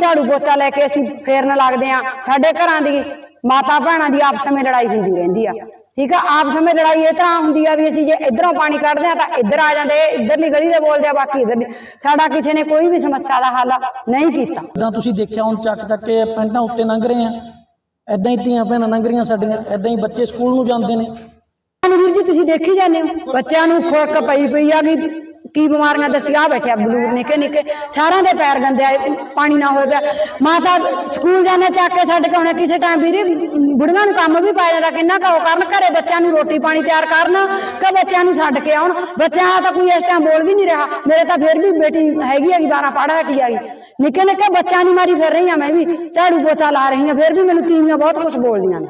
ਝਾੜੂ ਪੋਚਾ ਲੈ ਕੇ ਅਸੀਂ ਫੇਰਨ ਲੱਗਦੇ ਆ ਸਾਡੇ ਘਰਾਂ ਦੀ ਮਾਤਾ ਭੈਣਾਂ ਦੀ ਆਪਸ ਵਿੱਚ ਲੜਾਈ ਹੁੰਦੀ ਰਹਿੰਦੀ ਆ। ਠੀਕ ਆ? ਆਪਸ ਵਿੱਚ ਲੜਾਈ ਇਹ ਤਰ੍ਹਾਂ ਹੁੰਦੀ ਆ ਵੀ ਅਸੀਂ ਜੇ ਇਧਰੋਂ ਪਾਣੀ ਕੱਢਦੇ ਆ ਤਾਂ ਇੱਧਰ ਆ ਜਾਂਦੇ ਇਧਰਲੀ ਗਲੀ ਦੇ ਬੋਲਦੇ ਆ ਬਾਕੀ ਇਧਰਲੀ। ਸਾਡਾ ਕਿਸੇ ਨੇ ਕੋਈ ਵੀ ਸਮੱਸਿਆ ਦਾ ਹੱਲ ਨਹੀਂ ਕੀਤਾ। ਇਦਾਂ ਤੁਸੀਂ ਦੇਖਿਆ ਹੁਣ ਚੱਕ ਚੱਕ ਕੇ ਪਿੰਡਾਂ ਉੱਤੇ ਲੰਘ ਰਹੇ ਆ। ਇਦਾਂ ਹੀ ਧੀਆਂ ਭੈਣਾਂ ਲੰਘ ਰਹੀਆਂ ਸਾਡੀਆਂ ਇਦਾਂ ਹੀ ਬੱਚੇ ਸਕੂਲ ਨੂੰ ਜਾਂਦੇ ਨੇ। ਵੀਰ ਜੀ ਤੁਸੀਂ ਦੇਖੀ ਜਾਂਦੇ ਹੋ? ਬੱਚਿਆਂ ਨੂੰ ਖੁਰਕ ਪਈ ਪਈ ਆ ਗਈ ਕੀ ਬਿਮਾਰੀਆਂ ਦੱਸੀ ਆ ਬੈਠਿਆ ਬਲੂਰ ਨਿੱਕੇ ਨਿੱਕੇ। ਸਾਰਿਆਂ ਦੇ ਪੈਰ ਗੰਦੇ ਆਏ ਪਾਣੀ ਨਾ ਹੋਏ ਪਿਆ ਮਾਤਾ ਸਕੂਲ ਜਾਣੇ ਚੱਕ ਕੇ ਛੱਡ ਕੇ ਆਉਣੇ, ਕਿਸੇ ਟਾਈਮ ਵੀਰੇ, ਬੁੜੀਆਂ ਨੂੰ ਕੰਮ ਵੀ ਪਾਇਆ ਜਾਂਦਾ, ਕਿੰਨਾ ਕੁ ਉਹ ਕਰਨ, ਘਰੇ ਬੱਚਿਆਂ ਨੂੰ ਰੋਟੀ ਪਾਣੀ ਤਿਆਰ ਕਰਨ, ਕਿ ਬੱਚਿਆਂ ਨੂੰ ਛੱਡ ਕੇ ਆਉਣ। ਬੱਚਿਆਂ ਦਾ ਤਾਂ ਕੋਈ ਇਸ ਟਾਈਮ ਬੋਲ ਵੀ ਨਹੀਂ ਰਿਹਾ। ਮੇਰੇ ਤਾਂ ਫਿਰ ਵੀ ਬੇਟੀ ਹੈਗੀ ਹੈਗੀ 12 ਪੜ੍ਹ ਹਟੀ ਆਈ ਨਿੱਕੇ ਨਿੱਕੇ ਬੱਚਿਆਂ ਦੀ ਮਾਰੀ ਫਿਰ ਰਹੀ ਆ ਮੈਂ ਵੀ ਝਾੜੂ ਪੋਚਾ ਲਾ ਰਹੀ ਆ ਫਿਰ ਵੀ ਮੈਨੂੰ ਤੀਵੀਆਂ ਬਹੁਤ ਕੁਝ ਬੋਲਦੀਆਂ ਨੇ।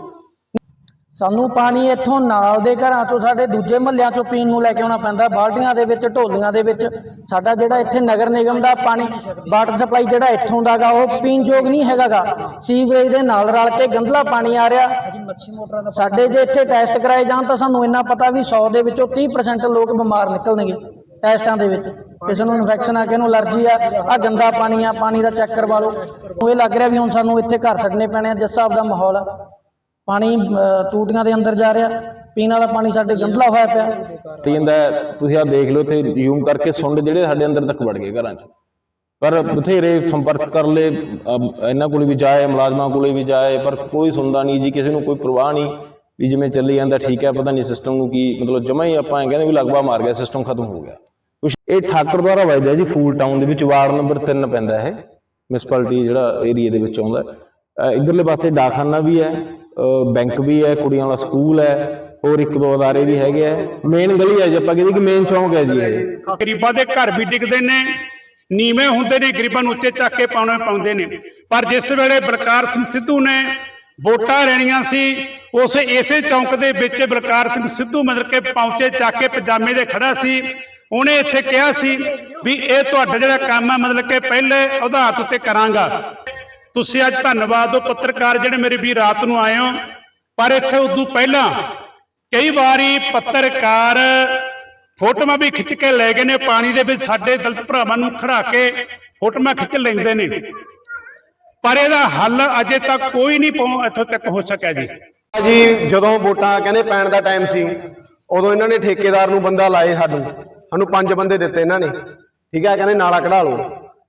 ਸਾਨੂੰ ਪਾਣੀ ਇੱਥੋਂ ਨਾਲ ਦੇ ਘਰਾਂ ਤੋਂ ਸਾਡੇ ਦੂਜੇ ਮਹੱਲਿਆਂ ਚੋਂ ਪੀਣ ਨੂੰ ਲੈ ਕੇ ਆਉਣਾ ਪੈਂਦਾ, ਬਾਲਟੀਆਂ ਦੇ ਵਿੱਚ, ਢੋਲੀਆਂ ਦੇ ਵਿੱਚ। ਸਾਡਾ ਜਿਹੜਾ ਇੱਥੇ ਨਗਰ ਨਿਗਮ ਦਾ ਪਾਣੀ, ਵਾਟਰ ਸਪਲਾਈ ਜਿਹੜਾ ਇੱਥੋਂ ਦਾਗਾ ਉਹ ਪੀਣ ਯੋਗ ਨਹੀਂ ਹੈਗਾਗਾ ਸੀਵਰੇਜ ਦੇ ਨਾਲ ਰਲ ਕੇ ਗੰਦਲਾ ਪਾਣੀ ਆ ਰਿਹਾ। ਸਾਡੇ ਜੇ ਇੱਥੇ ਟੈਸਟ ਕਰਾਏ ਜਾਣ ਤਾਂ ਸਾਨੂੰ ਇੰਨਾ ਪਤਾ ਵੀ 100 ਦੇ ਵਿੱਚੋਂ 30% ਲੋਕ ਬਿਮਾਰ ਨਿਕਲਣਗੇ ਟੈਸਟਾਂ ਦੇ ਵਿੱਚ। ਕਿਸੇ ਨੂੰ ਇਨਫੈਕਸ਼ਨ ਆ, ਕਿਸੇ ਨੂੰ ਅਲਰਜੀ ਆ ਆ ਗੰਦਾ ਪਾਣੀ ਆ, ਪਾਣੀ ਦਾ ਚੈੱਕ ਕਰਵਾ ਲਓ। ਉਹ ਇਹ ਲੱਗ ਰਿਹਾ ਵੀ ਹੁਣ ਸਾਨੂੰ ਇੱਥੇ ਘਰ ਛੱਡਣੇ ਪੈਣੇ ਆ, ਜਿਸ ਹਿਸਾਬ ਦਾ ਮਾਹੌਲ ਆ। ਪਾਣੀ ਟੂਟੀਆਂ ਦੇ ਅੰਦਰ ਜਾ ਰਿਹਾ, ਪੀਣ ਵਾਲਾ ਪਾਣੀ ਸਾਡੇ ਗੰਦਲਾ ਹੋਇਆ ਪਿਆ। ਤੇ ਜਾਂਦਾ ਤੁਸੀਂ ਆ ਦੇਖ ਲਓ ਤੇ ਜ਼ੂਮ ਕਰਕੇ ਸੁੰਡ ਜਿਹੜੇ ਸਾਡੇ ਅੰਦਰ ਤੱਕ ਵੜ ਗਏ ਘਰਾਂ 'ਚ। ਪਰ ਬਥੇਰੇ ਸੰਪਰਕ ਕਰ ਲਏ ਇਹਨਾਂ ਕੋਲ ਵੀ ਜਾਏ, ਮੁਲਾਜ਼ਮਾਂ ਕੋਲੇ ਵੀ ਜਾਏ, ਪਰ ਕੋਈ ਸੁਣਦਾ ਨਹੀਂ ਜੀ, ਕਿਸੇ ਨੂੰ ਕੋਈ ਪਰਵਾਹ ਨਹੀਂ ਵੀ ਜਿਵੇਂ ਚੱਲੀ ਜਾਂਦਾ, ਠੀਕ ਹੈ, ਪਤਾ ਨਹੀਂ ਸਿਸਟਮ ਨੂੰ ਕੀ, ਮਤਲਬ ਜਮਾ ਹੀ ਆਪਾਂ ਕਹਿੰਦੇ ਵੀ ਲਗਵਾ ਮਾਰ ਗਿਆ ਸਿਸਟਮ ਖਤਮ ਹੋ ਗਿਆ। ਕੁਛ ਇਹ ਠਾਕਰ ਦੁਆਰਾ ਵਜਦਾ ਜੀ, ਫੂਲ ਟਾਊਨ ਦੇ ਵਿੱਚ ਵਾਰਡ ਨੰਬਰ 3 ਪੈਂਦਾ ਇਹ ਮਿਊਨਿਸਪੈਲਿਟੀ ਜਿਹੜਾ ਏਰੀਆ ਦੇ ਵਿੱਚ ਆਉਂਦਾ। ਇੱਧਰਲੇ ਪਾਸੇ ਡਾਕਖਾਨਾ ਵੀ ਹੈ ਬੈਂਕ ਵੀ ਹੈ, ਕੁੜੀਆਂ ਵਾਲਾ ਸਕੂਲ ਹੈ, ਹੋਰ ਇੱਕ ਦੋ ਅਦਾਰੇ ਵੀ ਹੈਗੇ ਆ। ਮੇਨ ਗਲੀ ਹੈ ਜੀ, ਆਪਾਂ ਕਹਿੰਦੇ ਕਿ ਮੇਨ ਚੌਂਕ ਹੈ ਜੀ ਇਹ। ਗਰੀਬਾਂ ਦੇ ਘਰ ਵੀ ਡਿੱਗਦੇ ਨੇ, ਨੀਵੇਂ ਹੁੰਦੇ ਨੇ, ਗਰੀਬਾਂ ਨੂੰ ਉੱਚੇ ਚੱਕ ਕੇ ਪਾਉਣੇ ਪਾਉਂਦੇ ਨੇ। ਪਰ ਜਿਸ ਵੇਲੇ ਬਲਕਾਰ ਸਿੰਘ ਸਿੱਧੂ ਨੇ ਵੋਟਾਂ ਲੈਣੀਆਂ ਸੀ, ਉਸ ਇਸੇ ਚੌਂਕ ਦੇ ਵਿੱਚ ਬਲਕਾਰ ਸਿੰਘ ਸਿੱਧੂ ਮਤਲਬ ਕੇ ਪਹੁੰਚੇ ਚੱਕ ਕੇ ਪਜਾਮੇ ਦੇ ਖੜਾ ਸੀ। ਉਹਨੇ ਇੱਥੇ ਕਿਹਾ ਸੀ ਵੀ ਇਹ ਤੁਹਾਡਾ ਜਿਹੜਾ ਕੰਮ ਹੈ, ਮਤਲਬ ਕਿ ਪਹਿਲੇ ਆਧਾਰ ਉੱਤੇ ਕਰਾਂਗਾ। ਤੁਸੀਂ ਅੱਜ ਧੰਨਵਾਦ ਹੋ ਪੱਤਰਕਾਰ ਜਿਹੜੇ ਮੇਰੇ ਵੀ ਰਾਤ ਨੂੰ ਆਏ ਹੋ। ਪਰ ਇੱਥੇ ਉਦੋਂ ਪਹਿਲਾਂ ਕਈ ਵਾਰੀ ਪੱਤਰਕਾਰ ਫੋਟੋਆਂ ਵੀ ਖਿੱਚ ਕੇ ਲੈ ਗਏ ਨੇ, ਪਾਣੀ ਦੇ ਵਿੱਚ ਸਾਡੇ ਦਲਤ ਭਰਾਵਾਂ ਨੂੰ ਖੜਾ ਕੇ ਫੋਟੋਆਂ ਖਿੱਚ ਲੈਂਦੇ ਨੇ। ਪਰ ਇਹਦਾ ਹੱਲ ਅਜੇ ਤੱਕ ਕੋਈ ਨਹੀਂ ਪਹੁੰ, ਇੱਥੋਂ ਤੱਕ ਹੋ ਸਕਿਆ ਜੀ। ਜੀ ਜਦੋਂ ਵੋਟਾਂ ਕਹਿੰਦੇ ਪੈਣ ਦਾ ਟਾਈਮ ਸੀ, ਉਦੋਂ ਇਹਨਾਂ ਨੇ ਠੇਕੇਦਾਰ ਨੂੰ ਬੰਦਾ ਲਾਏ ਸਾਨੂੰ। ਸਾਨੂੰ ਪੰਜ ਬੰਦੇ ਦਿੱਤੇ ਇਹਨਾਂ ਨੇ। ਠੀਕ ਹੈ, ਕਹਿੰਦੇ ਨਾਲਾ ਕਢਾ ਲਓ।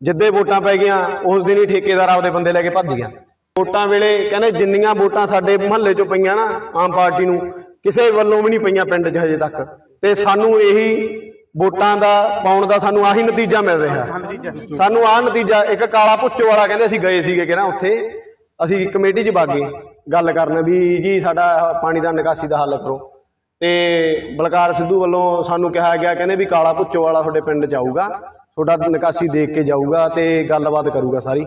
ਜਿੱਦੇ ਵੋਟਾਂ ਪੈ ਗਈਆਂ, ਉਸ ਦਿਨ ਹੀ ਠੇਕੇਦਾਰ ਆਪਦੇ ਬੰਦੇ ਲੈ ਕੇ ਭੱਜ ਗਿਆ। ਵੋਟਾਂ ਵੇਲੇ ਕਹਿੰਦੇ ਜਿੰਨੀਆਂ ਵੋਟਾਂ ਸਾਡੇ ਮੁਹੱਲੇ 'ਚੋਂ ਪਈਆਂ ਨਾ, ਆਮ ਪਾਰਟੀ ਨੂੰ, ਕਿਸੇ ਵੱਲੋਂ ਵੀ ਨਹੀਂ ਪਈਆਂ ਪਿੰਡ 'ਚ ਹਜੇ ਤੱਕ। ਤੇ ਸਾਨੂੰ ਇਹੀ ਵੋਟਾਂ ਦਾ, ਪਾਉਣ ਦਾ ਸਾਨੂੰ ਆਹੀ ਨਤੀਜਾ ਮਿਲ ਰਿਹਾ। ਸਾਨੂੰ ਆਹ ਨਤੀਜਾ, ਇੱਕ ਕਾਲਾ ਪੁੱਛੋ ਵਾਲਾ ਕਹਿੰਦੇ ਅਸੀਂ ਗਏ ਸੀਗੇ ਕਿ ਨਾ ਉੱਥੇ, ਅਸੀਂ ਕਮੇਟੀ 'ਚ ਬਾਗੇ ਗੱਲ ਕਰਨ ਵੀ ਜੀ ਸਾਡਾ ਪਾਣੀ ਦਾ ਨਿਕਾਸੀ ਦਾ ਹੱਲ ਕਰੋ। ਤੇ ਬਲਕਾਰ ਸਿੱਧੂ ਵੱਲੋਂ ਸਾਨੂੰ ਕਿਹਾ ਗਿਆ, ਕਹਿੰਦੇ ਵੀ ਕਾਲਾ ਪੁੱਛੋ ਵਾਲਾ ਤੁਹਾਡੇ ਪਿੰਡ 'ਚ ਆਊਗਾ। ਤੁਹਾਡਾ ਨਿਕਾਸੀ ਦੇਖ ਕੇ ਜਾਊਗਾ ਤੇ ਗੱਲਬਾਤ ਕਰੂਗਾ ਸਾਰੀ।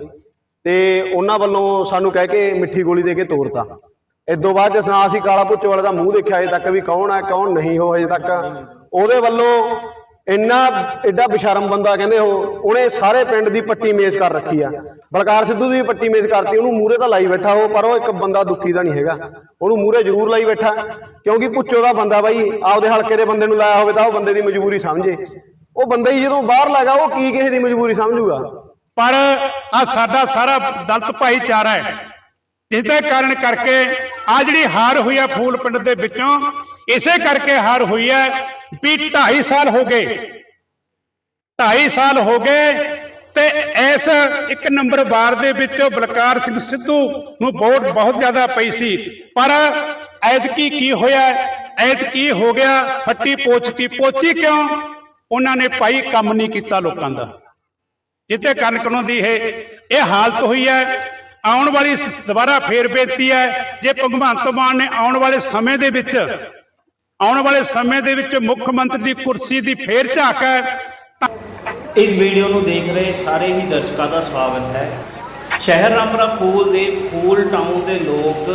ਤੇ ਉਹਨਾਂ ਵੱਲੋਂ ਸਾਨੂੰ ਕਹਿ ਕੇ ਮਿੱਠੀ ਗੋਲੀ ਦੇ ਕੇ ਤੋਰਤਾ। ਇਦੋਂ ਬਾਅਦ ਜਿਸ ਨਾਲ ਅਸੀਂ ਕਾਲਾ ਪੁੱਛ ਵਾਲੇ ਦਾ ਮੂੰਹ ਦੇਖਿਆ ਅਜੇ ਤੱਕ ਵੀ ਕੌਣ ਹੈ, ਕੌਣ ਨਹੀਂ ਹੋ ਅਜੇ ਤੱਕ। ਉਹਦੇ ਵੱਲੋਂ ਇੰਨਾ ਐਡਾ ਬਿਸ਼ਰਮ ਬੰਦਾ ਕਹਿੰਦੇ ਉਹ, ਉਹਨੇ ਸਾਰੇ ਪਿੰਡ ਦੀ ਪੱਟੀ ਮੇਜ਼ ਕਰ ਰੱਖੀ ਆ। ਬਲਕਾਰ ਸਿੱਧੂ ਦੀ ਵੀ ਪੱਟੀ ਮੇਜ਼ ਕਰਤੀ, ਉਹਨੂੰ ਮੂਰੇ ਤਾਂ ਲਾਈ ਬੈਠਾ ਉਹ, ਪਰ ਉਹ ਇੱਕ ਬੰਦਾ ਦੁੱਖੀ ਦਾ ਨਹੀਂ ਹੈਗਾ। ਉਹਨੂੰ ਮੂਰੇ ਜ਼ਰੂਰ ਲਾਈ ਬੈਠਾ, ਕਿਉਂਕਿ ਪੁੱਛੋ ਦਾ ਬੰਦਾ ਬਾਈ, ਆਪਦੇ ਹਲਕੇ ਦੇ ਬੰਦੇ ਨੂੰ ਲਾਇਆ ਹੋਵੇ ਤਾਂ ਉਹ ਬੰਦੇ ਦੀ ਮਜਬੂਰੀ ਸਮਝੇ। ਉਹ ਬੰਦਾ ਹੀ ਜਦੋਂ ਬਾਹਰ ਲੱਗਾ, ਉਹ ਕੀ ਕਿਸੇ ਦੀ ਮਜਬੂਰੀ ਸਮਝੂਗਾ? ਪਰ ਆ ਸਾਡਾ ਸਾਰਾ ਦਲਤ ਭਾਈਚਾਰਾ ਹੈ। ਜਿਸ ਦੇ ਕਾਰਨ ਕਰਕੇ ਆ ਜਿਹੜੀ ਹਾਰ ਹੋਈ ਹੈ ਫੂਲ ਪਿੰਡ ਦੇ ਵਿੱਚੋਂ, ਇਸੇ ਕਰਕੇ ਹਾਰ ਹੋਈ ਹੈ ਵੀ 2.5 ਸਾਲ ਹੋ ਗਏ। 2.5 ਸਾਲ ਹੋ ਗਏ ਤੇ ਇਸ ਇੱਕ ਨੰਬਰ ਵਾਰ ਦੇ ਵਿੱਚ ਬਲਕਾਰ ਸਿੰਘ ਸਿੱਧੂ ਨੂੰ ਵੋਟ ਬਹੁਤ ਜ਼ਿਆਦਾ ਪਈ ਸੀ। ਪਰ ਐਤਕੀ ਕੀ ਹੋਇਆ? ਐਤਕੀ ਹੋ ਗਿਆ, ਫੱਟੀ ਪੋਚਤੀ ਪੋਚੀ ਕਿਉਂ? ਉਹਨਾਂ ਨੇ ਭਾਈ ਕੰਮ ਨਹੀਂ ਕੀਤਾ ਲੋਕਾਂ ਦਾ। ਜਿੱਤੇ ਕਣਕ ਨੂੰ ਦੀ ਇਹ ਇਹ ਹਾਲਤ ਹੋਈ ਹੈ, ਆਉਣ ਵਾਲੀ ਦੁਬਾਰਾ ਫੇਰ ਬੇਨਤੀ ਹੈ, ਜੇ ਭਗਵੰਤ ਮਾਨ ਨੇ ਆਉਣ ਵਾਲੇ ਸਮੇਂ ਦੇ ਵਿੱਚ, ਆਉਣ ਵਾਲੇ ਸਮੇਂ ਦੇ ਵਿੱਚ ਮੁੱਖ ਮੰਤਰੀ ਦੀ ਕੁਰਸੀ ਦੀ ਫੇਰ ਝਾਕ ਹੈ ਇਸ ਵੀਡੀਓ ਨੂੰ ਦੇਖ ਰਹੇ ਸਾਰੇ ਹੀ ਦਰਸ਼ਕਾਂ ਦਾ ਸਵਾਗਤ ਹੈ। ਸ਼ਹਿਰ ਰਾਮਪੁਰਾ ਫੂਲ ਦੇ ਫੂਲ ਟਾਊਨ ਦੇ ਲੋਕ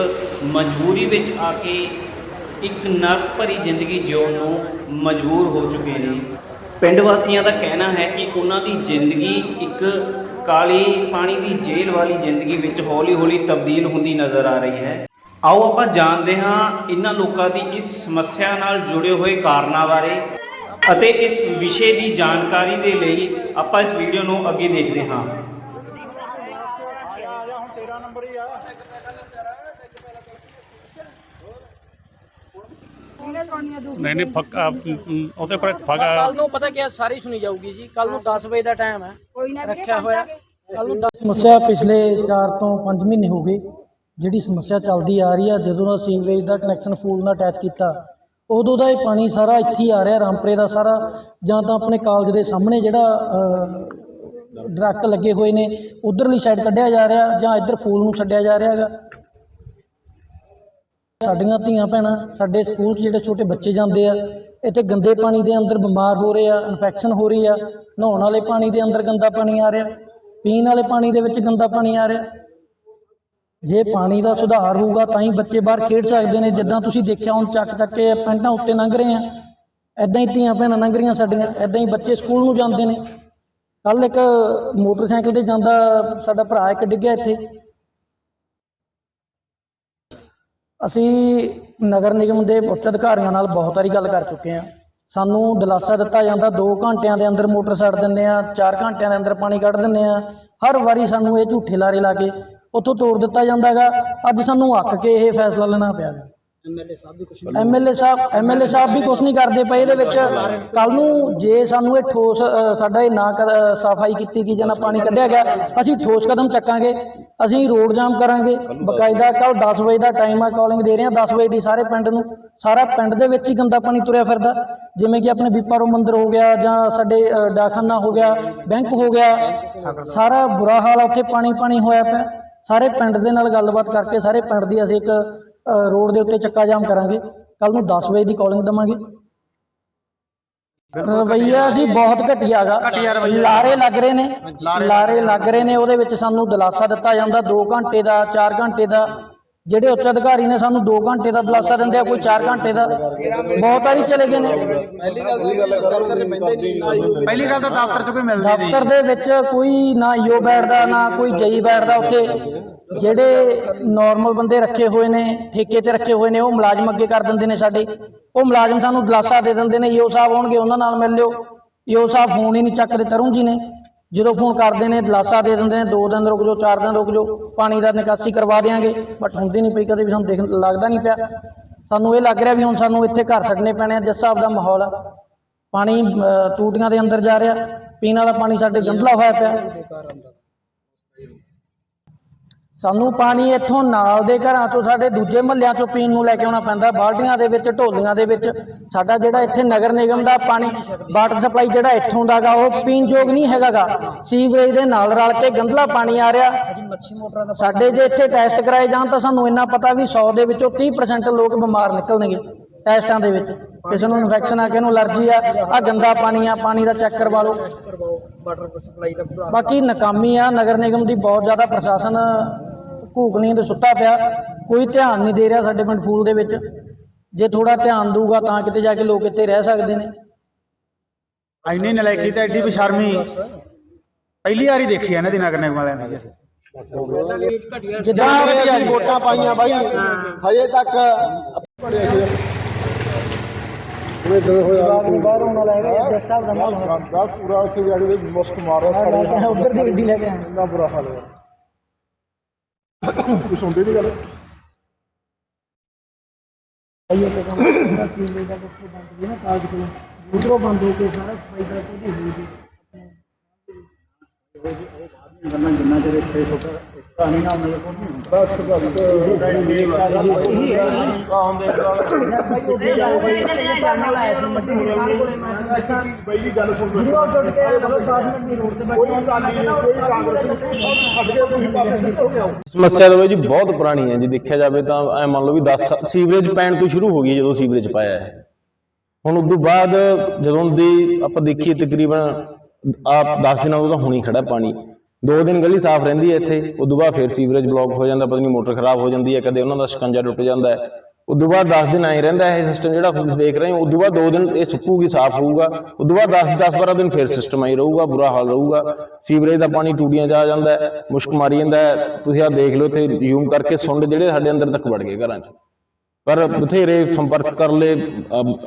ਮਜਬੂਰੀ ਵਿੱਚ ਆ ਕੇ ਇੱਕ ਨਰਕ ਭਰੀ ਜ਼ਿੰਦਗੀ ਜਿਉਣ ਨੂੰ ਮਜਬੂਰ ਹੋ ਚੁੱਕੇ ਨੇ। ਪਿੰਡ ਵਾਸੀਆਂ ਦਾ ਕਹਿਣਾ ਹੈ ਕਿ ਉਹਨਾਂ ਦੀ ਜ਼ਿੰਦਗੀ ਇੱਕ ਕਾਲੀ ਪਾਣੀ ਦੀ ਜੇਲ੍ਹ ਵਾਲੀ ਜ਼ਿੰਦਗੀ ਵਿੱਚ ਹੌਲੀ-ਹੌਲੀ ਤਬਦੀਲ ਹੁੰਦੀ ਨਜ਼ਰ ਆ ਰਹੀ ਹੈ। ਆਓ ਆਪਾਂ ਜਾਣਦੇ ਹਾਂ ਇਹਨਾਂ ਲੋਕਾਂ ਦੀ ਇਸ ਸਮੱਸਿਆ ਨਾਲ ਜੁੜੇ ਹੋਏ ਕਾਰਨਾਂ ਬਾਰੇ ਅਤੇ ਇਸ ਵਿਸ਼ੇ ਦੀ ਜਾਣਕਾਰੀ ਦੇ ਲਈ ਆਪਾਂ ਇਸ ਵੀਡੀਓ ਨੂੰ ਅੱਗੇ ਦੇਖਦੇ ਹਾਂ। ਨਹੀਂ ਨਹੀਂ ਫੱਕਾ ਉਹਦੇ ਪਰ ਫੱਕਾ ਕੱਲ ਨੂੰ ਪਤਾ ਕੀ ਹੈ, ਸਾਰੀ ਸੁਣੀ ਜਾਊਗੀ ਜੀ। ਕੱਲ ਨੂੰ 10 ਵਜੇ ਦਾ ਟਾਈਮ ਹੈ। ਕੋਈ ਨਾ ਰੱਖਿਆ ਹੋਇਆ। ਕੱਲ ਨੂੰ ਸਮੱਸਿਆ ਪਿਛਲੇ 4 ਤੋਂ 5 ਮਹੀਨੇ ਹੋ ਗਏ। ਜਿਹੜੀ ਸਮੱਸਿਆ ਚੱਲਦੀ ਆ ਰਹੀ ਆ ਜਦੋਂ ਦਾ ਸੀਵਰੇਜ ਦਾ ਕਨੈਕਸ਼ਨ ਫੂਲ ਨਾਲ ਅਟੈਚ ਕੀਤਾ ਉਦੋਂ ਦਾ ਇਹ ਪਾਣੀ ਸਾਰਾ ਇੱਥੇ ਹੀ ਆ ਰਿਹਾ ਰਾਮਪੁਰੇ ਦਾ ਸਾਰਾ। ਜਾਂ ਤਾਂ ਆਪਣੇ ਕਾਲਜ ਦੇ ਸਾਹਮਣੇ ਜਿਹੜਾ ਦਰਖਤ ਲੱਗੇ ਹੋਏ ਨੇ ਉਧਰਲੀ ਸਾਈਡ ਕੱਢਿਆ ਜਾ ਰਿਹਾ ਜਾਂ ਇੱਧਰ ਫੂਲ ਨੂੰ ਛੱਡਿਆ ਜਾ ਰਿਹਾ ਹੈਗਾ। ਸਾਡੀਆਂ ਧੀਆਂ ਭੈਣਾਂ, ਸਾਡੇ ਸਕੂਲ 'ਚ ਜਿਹੜੇ ਛੋਟੇ ਬੱਚੇ ਜਾਂਦੇ ਆ, ਇੱਥੇ ਗੰਦੇ ਪਾਣੀ ਦੇ ਅੰਦਰ ਬਿਮਾਰ ਹੋ ਰਹੇ ਆ ਇਨਫੈਕਸ਼ਨ ਹੋ ਰਹੀ ਆ, ਨਹਾਉਣ ਵਾਲੇ ਪਾਣੀ ਦੇ ਅੰਦਰ ਗੰਦਾ ਪਾਣੀ ਆ ਰਿਹਾ, ਪੀਣ ਵਾਲੇ ਪਾਣੀ ਦੇ ਵਿੱਚ ਗੰਦਾ ਪਾਣੀ ਆ ਰਿਹਾ। ਜੇ ਪਾਣੀ ਦਾ ਸੁਧਾਰ ਹੋਊਗਾ ਤਾਂ ਹੀ ਬੱਚੇ ਬਾਹਰ ਖੇਡ ਸਕਦੇ ਨੇ, ਜਿੱਦਾਂ ਤੁਸੀਂ ਦੇਖਿਆ ਹੁਣ ਚੱਕ ਚੱਕ ਕੇ ਪੈਂਟਾਂ ਉੱਤੇ ਲੰਘ ਰਹੇ ਆ। ਐਦਾਂ ਹੀ ਧੀਆਂ ਭੈਣਾਂ ਲੰਘ ਰਹੀਆਂ ਸਾਡੀਆਂ ਐਦਾਂ ਹੀ ਬੱਚੇ ਸਕੂਲ ਨੂੰ ਜਾਂਦੇ ਨੇ। ਕੱਲ ਇੱਕ ਮੋਟਰਸਾਈਕਲ ਤੇ ਜਾਂਦਾ ਸਾਡਾ ਭਰਾ ਇੱਕ ਡਿੱਗਿਆ ਇੱਥੇ। ਅਸੀਂ ਨਗਰ ਨਿਗਮ ਦੇ ਉੱਚ ਅਧਿਕਾਰੀਆਂ ਨਾਲ ਬਹੁਤ ਵਾਰੀ ਗੱਲ ਕਰ ਚੁੱਕੇ ਹਾਂ। ਸਾਨੂੰ ਦਿਲਾਸਾ ਦਿੱਤਾ ਜਾਂਦਾ 2 ਘੰਟਿਆਂ ਦੇ ਅੰਦਰ ਮੋਟਰ ਛੱਡ ਦਿੰਦੇ ਆ 4 ਘੰਟਿਆਂ ਦੇ ਅੰਦਰ ਪਾਣੀ ਕੱਢ ਦਿੰਦੇ ਆ ਹਰ ਵਾਰੀ ਸਾਨੂੰ ਇਹ ਝੂਠੇ ਲਾਰੇ ਲਾ ਕੇ ਉੱਥੋਂ ਤੋੜ ਦਿੱਤਾ ਜਾਂਦਾਗਾ ਅੱਜ ਸਾਨੂੰ ਅੱਕ ਕੇ ਇਹ ਫੈਸਲਾ ਲੈਣਾ ਪਿਆ। ਐਮਐਲਏ ਸਾਹਿਬ ਐਮਐਲਏ ਸਾਹਿਬ ਵੀ ਕੁਝ ਨਹੀਂ ਕਰਦੇ ਪਏ ਇਹਦੇ ਵਿੱਚ। ਕੱਲ ਨੂੰ ਜੇ ਸਾਨੂੰ ਇਹ ਠੋਸ ਅ, ਸਾਡਾ ਇਹ ਨਾ ਕਰ- ਸਫ਼ਾਈ ਕੀਤੀ ਗਈ ਜਾਂ ਨਾ ਪਾਣੀ ਕੱਢਿਆ ਗਿਆ ਅਸੀਂ ਠੋਸ ਕਦਮ ਚੱਕਾਂਗੇ ਅਸੀਂ ਰੋਡ ਜਾਮ ਕਰਾਂਗੇ। ਬਕਾਇਦਾ ਕੱਲ 10 ਵਜੇ ਦਾ ਟਾਈਮ ਆ ਕਾਲਿੰਗ ਦੇ ਰਹੇ ਹਾਂ 10 ਵਜੇ ਦੀ ਸਾਰੇ ਪਿੰਡ ਨੂੰ। ਸਾਰਾ ਪਿੰਡ ਦੇ ਵਿੱਚ ਹੀ ਗੰਦਾ ਪਾਣੀ ਤੁਰਿਆ ਫਿਰਦਾ। ਜਿਵੇਂ ਕਿ ਆਪਣੇ ਵੀਪਾਰੋ ਮੰਦਿਰ ਹੋ ਗਿਆ ਜਾਂ ਸਾਡੇ ਅ, ਡਾਕਖਾਨਾ ਹੋ ਗਿਆ ਬੈਂਕ ਹੋ ਗਿਆ ਸਾਰਾ ਬੁਰਾ ਹਾਲ ਆ ਉੱਥੇ ਪਾਣੀ ਪਾਣੀ ਹੋਇਆ ਪਿਆ। ਸਾਰੇ ਪਿੰਡ ਦੇ ਨਾਲ ਗੱਲਬਾਤ ਕਰਕੇ ਸਾਰੇ ਪਿੰਡ ਦੀ ਅਸੀਂ ਇੱਕ ਰੋਡ ਦੇ ਉੱਤੇ ਚੱਕਾ ਜਾਮ ਕਰਾਂਗੇ। ਕੱਲ ਨੂੰ 10 ਵਜੇ ਦੀ ਕਾਲਿੰਗ ਦਵਾਂਗੇ। ਰਵਈਆ ਜੀ ਬਹੁਤ ਘਟੀਆ ਗਾ। ਲਾਰੇ ਲੱਗ ਰਹੇ ਨੇ। ਲਾਰੇ ਲੱਗ ਰਹੇ ਨੇ। ਉਹਦੇ ਵਿੱਚ ਸਾਨੂੰ ਦਿਲਾਸਾ ਦਿੱਤਾ ਜਾਂਦਾ। 2 ਘੰਟੇ ਦਾ 4 ਘੰਟੇ ਦਾ ਜਿਹੜੇ ਉੱਚ ਅਧਿਕਾਰੀ ਨੇ ਸਾਨੂੰ 2 ਘੰਟੇ ਦਾ ਦਿਲਾਸਾ ਦਿੰਦੇ ਆ ਕੋਈ 4 ਘੰਟੇ ਦਾ ਬਹੁਤ ਵਾਰੀ ਚਲੇ ਗਏ ਨੇ। ਪਹਿਲੀ ਗੱਲ ਤਾਂ ਦਫ਼ਤਰ 'ਚ ਕੋਈ ਮਿਲਦੀ ਨਹੀਂ। ਦਫ਼ਤਰ ਦੇ ਵਿੱਚ ਕੋਈ ਨਾ ਈਓ ਬੈਠਦਾ ਨਾ ਕੋਈ ਜਈ ਬੈਠਦਾ ਉੱਥੇ। ਜਿਹੜੇ ਨਾਰਮਲ ਬੰਦੇ ਰੱਖੇ ਹੋਏ ਨੇ ਠੇਕੇ ਤੇ ਰੱਖੇ ਹੋਏ ਨੇ ਉਹ ਮੁਲਾਜ਼ਮ ਅੱਗੇ ਕਰ ਦਿੰਦੇ ਨੇ ਸਾਡੇ। ਉਹ ਮੁਲਾਜ਼ਮ ਸਾਨੂੰ ਦਿਲਾਸਾ ਦੇ ਦਿੰਦੇ ਨੇ ਈਓ ਸਾਹਿਬ ਆਉਣਗੇ ਉਹਨਾਂ ਨਾਲ ਮਿਲ ਲਿਓ। ਈਓ ਸਾਹਿਬ ਫੋਨ ਹੀ ਨਹੀਂ ਚੱਕਦੇ ਤਰੁਣ ਜੀ ਨੇ। ਜਦੋਂ ਫੋਨ ਕਰਦੇ ਨੇ ਦਿਲਾਸਾ ਦੇ ਦਿੰਦੇ ਨੇ, ਦੋ ਦਿਨ ਰੁਕ ਜਾਓ, ਚਾਰ ਦਿਨ ਰੁਕ ਜਾਓ, ਪਾਣੀ ਦਾ ਨਿਕਾਸੀ ਕਰਵਾ ਦੇਾਂਗੇ ਬਟ ਹੁੰਦੀ ਨਹੀਂ ਪਈ ਕਦੇ ਵੀ, ਸਾਨੂੰ ਦੇਖ, ਲੱਗਦਾ ਨਹੀਂ ਪਿਆ। ਸਾਨੂੰ ਇਹ ਲੱਗ ਰਿਹਾ ਵੀ ਹੁਣ ਸਾਨੂੰ ਇੱਥੇ ਘਰ ਛੱਡਣੇ ਪੈਣੇ ਆ, ਜਿਸ ਹਿਸਾਬ ਦਾ ਮਾਹੌਲ ਆ। ਪਾਣੀ ਟੂਟੀਆਂ ਦੇ ਅੰਦਰ ਜਾ ਰਿਹਾ, ਪੀਣ ਵਾਲਾ ਪਾਣੀ ਸਾਡੇ ਗੰਦਲਾ ਹੋਇਆ ਪਿਆ। ਸਾਨੂੰ ਪਾਣੀ ਇੱਥੋਂ ਨਾਲ ਦੇ ਘਰਾਂ ਤੋਂ ਸਾਡੇ ਦੂਜੇ ਮਹੱਲਿਆਂ ਚੋਂ ਪੀਣ ਨੂੰ ਲੈ ਕੇ ਆਉਣਾ ਪੈਂਦਾ ਬਾਲਟੀਆਂ ਦੇ ਵਿੱਚ ਢੋਲੀਆਂ ਦੇ ਵਿੱਚ। ਸਾਡਾ ਜਿਹੜਾ ਇੱਥੇ ਨਗਰ ਨਿਗਮ ਦਾ ਪਾਣੀ ਵਾਟਰ ਸਪਲਾਈ ਜਿਹੜਾ ਇੱਥੋਂ ਦਾਗਾ ਉਹ ਪੀਣ ਯੋਗ ਨਹੀਂ ਹੈਗਾਗਾ ਸੀਵਰੇਜ ਦੇ ਨਾਲ ਰਲ ਕੇ ਗੰਦਲਾ ਪਾਣੀ ਆ ਰਿਹਾ। ਸਾਡੇ ਜੇ ਇੱਥੇ ਟੈਸਟ ਕਰਾਏ ਜਾਣ ਤਾਂ ਸਾਨੂੰ ਇੰਨਾ ਪਤਾ ਵੀ 100 ਦੇ ਵਿੱਚੋਂ 30% ਲੋਕ ਬਿਮਾਰ ਨਿਕਲਣਗੇ ਟੈਸਟਾਂ ਦੇ ਵਿੱਚ। ਕਿਸੇ ਨੂੰ ਇਨਫੈਕਸ਼ਨ ਆ ਕਿਸੇ ਨੂੰ ਅਲਰਜੀ ਆ। ਆ ਗੰਦਾ ਪਾਣੀ ਆ ਪਾਣੀ ਦਾ ਚੈੱਕ ਕਰਵਾ ਲਓ। ਵਾਟਰ ਸਪਲਾਈ ਦਾ ਬੁਰਾ ਬਾਕੀ ਨਾਕਾਮੀ ਆ ਨਗਰ ਨਿਗਮ ਦੀ ਬਹੁਤ ਜ਼ਿਆਦਾ ਪ੍ਰਸ਼ਾਸਨ ਘੂਕ ਨੀਂਦ ਸੁੱਤਾ ਪਿਆ। ਕੋਈ ਧਿਆਨ ਨਹੀਂ ਦੇ ਰਿਹਾ ਸਾਡੇ ਪਿੰਡ ਫੂਲ ਦੇ ਵਿੱਚ। ਜੇ ਥੋੜਾ ਧਿਆਨ ਦਊਗਾ ਤਾਂ ਕਿਤੇ ਜਾ ਕੇ ਲੋਕ ਇੱਥੇ ਰਹਿ ਸਕਦੇ ਨੇ। ਇੰਨੀ ਨਲਾਇਕੀ ਤੇ ਐਡੀ ਬੇਸ਼ਰਮੀ। ਪਹਿਲੀ ਵਾਰੀ ਦੇਖੀ ਆ ਇਹਨਾਂ ਦੀ ਨਗਰ ਨਿਗਮ ਵਾਲਿਆਂ ਦੀ। ਅਸੀਂ ਜਿੱਦਾਂ ਅਸੀਂ ਵੋਟਾਂ ਪਾਈਆਂ ਬਾਈ। ਹਜੇ ਤੱਕ ਬਾਹਰ ਆਉਣ ਵਾਲਾ ਹੈਗਾ ਜਿਸ ਹਿਸਾਬ ਦਾ ਮਾਹੌਲ ਹੋਇਆ ਪੂਰਾ ਉੱਥੇ ਜਿਹੜੀ ਦੇ ਮੁਸਕ ਮਾਰਿਆ ਸਾਰੇ ਉੱਧਰ ਦੀ ਗੱਡੀ ਲੈ ਕੇ ਆਏ। ਇੰਨਾ ਬੁਰਾ ਹਾਲ ਹੈ ਕੁਛ ਹੁੰਦੀ ਨਹੀਂ ਗੱਲ? ਉਧਰੋਂ ਬੰਦ ਹੋ ਕੇ ਸਾਰਾ ਸਫ਼ਾਈ ਦਾ ਕੋਈ ਹੋਈ ਸੀ ਬਸ ਬਸ ਬਈ ਗੱਲ ਸੁਣ ਕੋਈ ਗੱਲ ਨਹੀਂ ਕੋਈ ਕਾਂਗਰਸ ਛੱਡ ਕੇ ਤੁਸੀਂ ਪਾਸੇ ਨਿਕਲ ਗਏ ਹੋ ਸਮੱਸਿਆ ਤਾਂ ਜੀ ਬਹੁਤ ਪੁਰਾਣੀ ਹੈ ਜੇ ਦੇਖਿਆ ਜਾਵੇ ਤਾਂ ਐ ਮੰਨ ਲਓ ਵੀ 10 ਸੀਵਰੇਜ ਪੈਣ ਤੋਂ ਸ਼ੁਰੂ ਹੋ ਗਈ ਜਦੋਂ ਸੀਵਰੇਜ ਪਾਇਆ ਹੈ ਹੁਣ ਉਸ ਤੋਂ ਬਾਅਦ ਜਦੋਂ ਦੀ ਆਪਾਂ ਦੇਖੀਏ ਤਕਰੀਬਨ ਆਪ 10 ਦਿਨਾਂ ਤੋਂ ਤਾਂ ਹੁਣੀ ਖੜਾ ਪਾਣੀ ਦੋ ਦਿਨ ਗਲੀ ਸਾਫ਼ ਰਹਿੰਦੀ ਹੈ ਇੱਥੇ ਉਸ ਬਾਅਦ ਫਿਰ ਸੀਵਰੇਜ ਬਲੌਕ ਹੋ ਜਾਂਦਾ, ਪਤਾ ਨਹੀਂ ਮੋਟਰ ਖਰਾਬ ਹੋ ਜਾਂਦੀ ਹੈ, ਕਦੇ ਉਹਨਾਂ ਦਾ ਸ਼ਿਕੰਜਾ ਟੁੱਟ ਜਾਂਦਾ ਹੈ। ਉਸ ਬਾਅਦ 10 ਦਿਨ ਐਂ ਰਹਿੰਦਾ ਇਹ ਸਿਸਟਮ ਜਿਹੜਾ ਤੁਸੀਂ ਦੇਖ ਰਹੇ ਹੋ ਉਸ ਬਾਅਦ ਦੋ ਦਿਨ ਇਹ ਸੁੱਕੂਗੀ, ਸਾਫ਼ ਹੋਊਗਾ। ਉਸ ਬਾਅਦ 10 10 12 ਦਿਨ ਫਿਰ ਸਿਸਟਮ ਐਂ ਰਹੂਗਾ, ਬੁਰਾ ਹਾਲ ਰਹੂਗਾ। ਸੀਵਰੇਜ ਦਾ ਪਾਣੀ ਟੂਟੀਆਂ ਜਾ ਜਾਂਦਾ ਹੈ, ਮੁਸ਼ਕ ਮਾਰੀ ਜਾਂਦਾ ਹੈ। ਤੁਸੀਂ ਆਹ ਦੇਖ ਲਓ ਇੱਥੇ ਜ਼ੂਮ ਕਰਕੇ ਸੁੰਡ ਜਿਹੜੇ ਸਾਡੇ ਅੰਦਰ ਤੱਕ ਵੜ ਗਏ ਘਰਾਂ 'ਚ। ਪਰ ਬਥੇਰੇ ਸੰਪਰਕ ਕਰ ਲਏ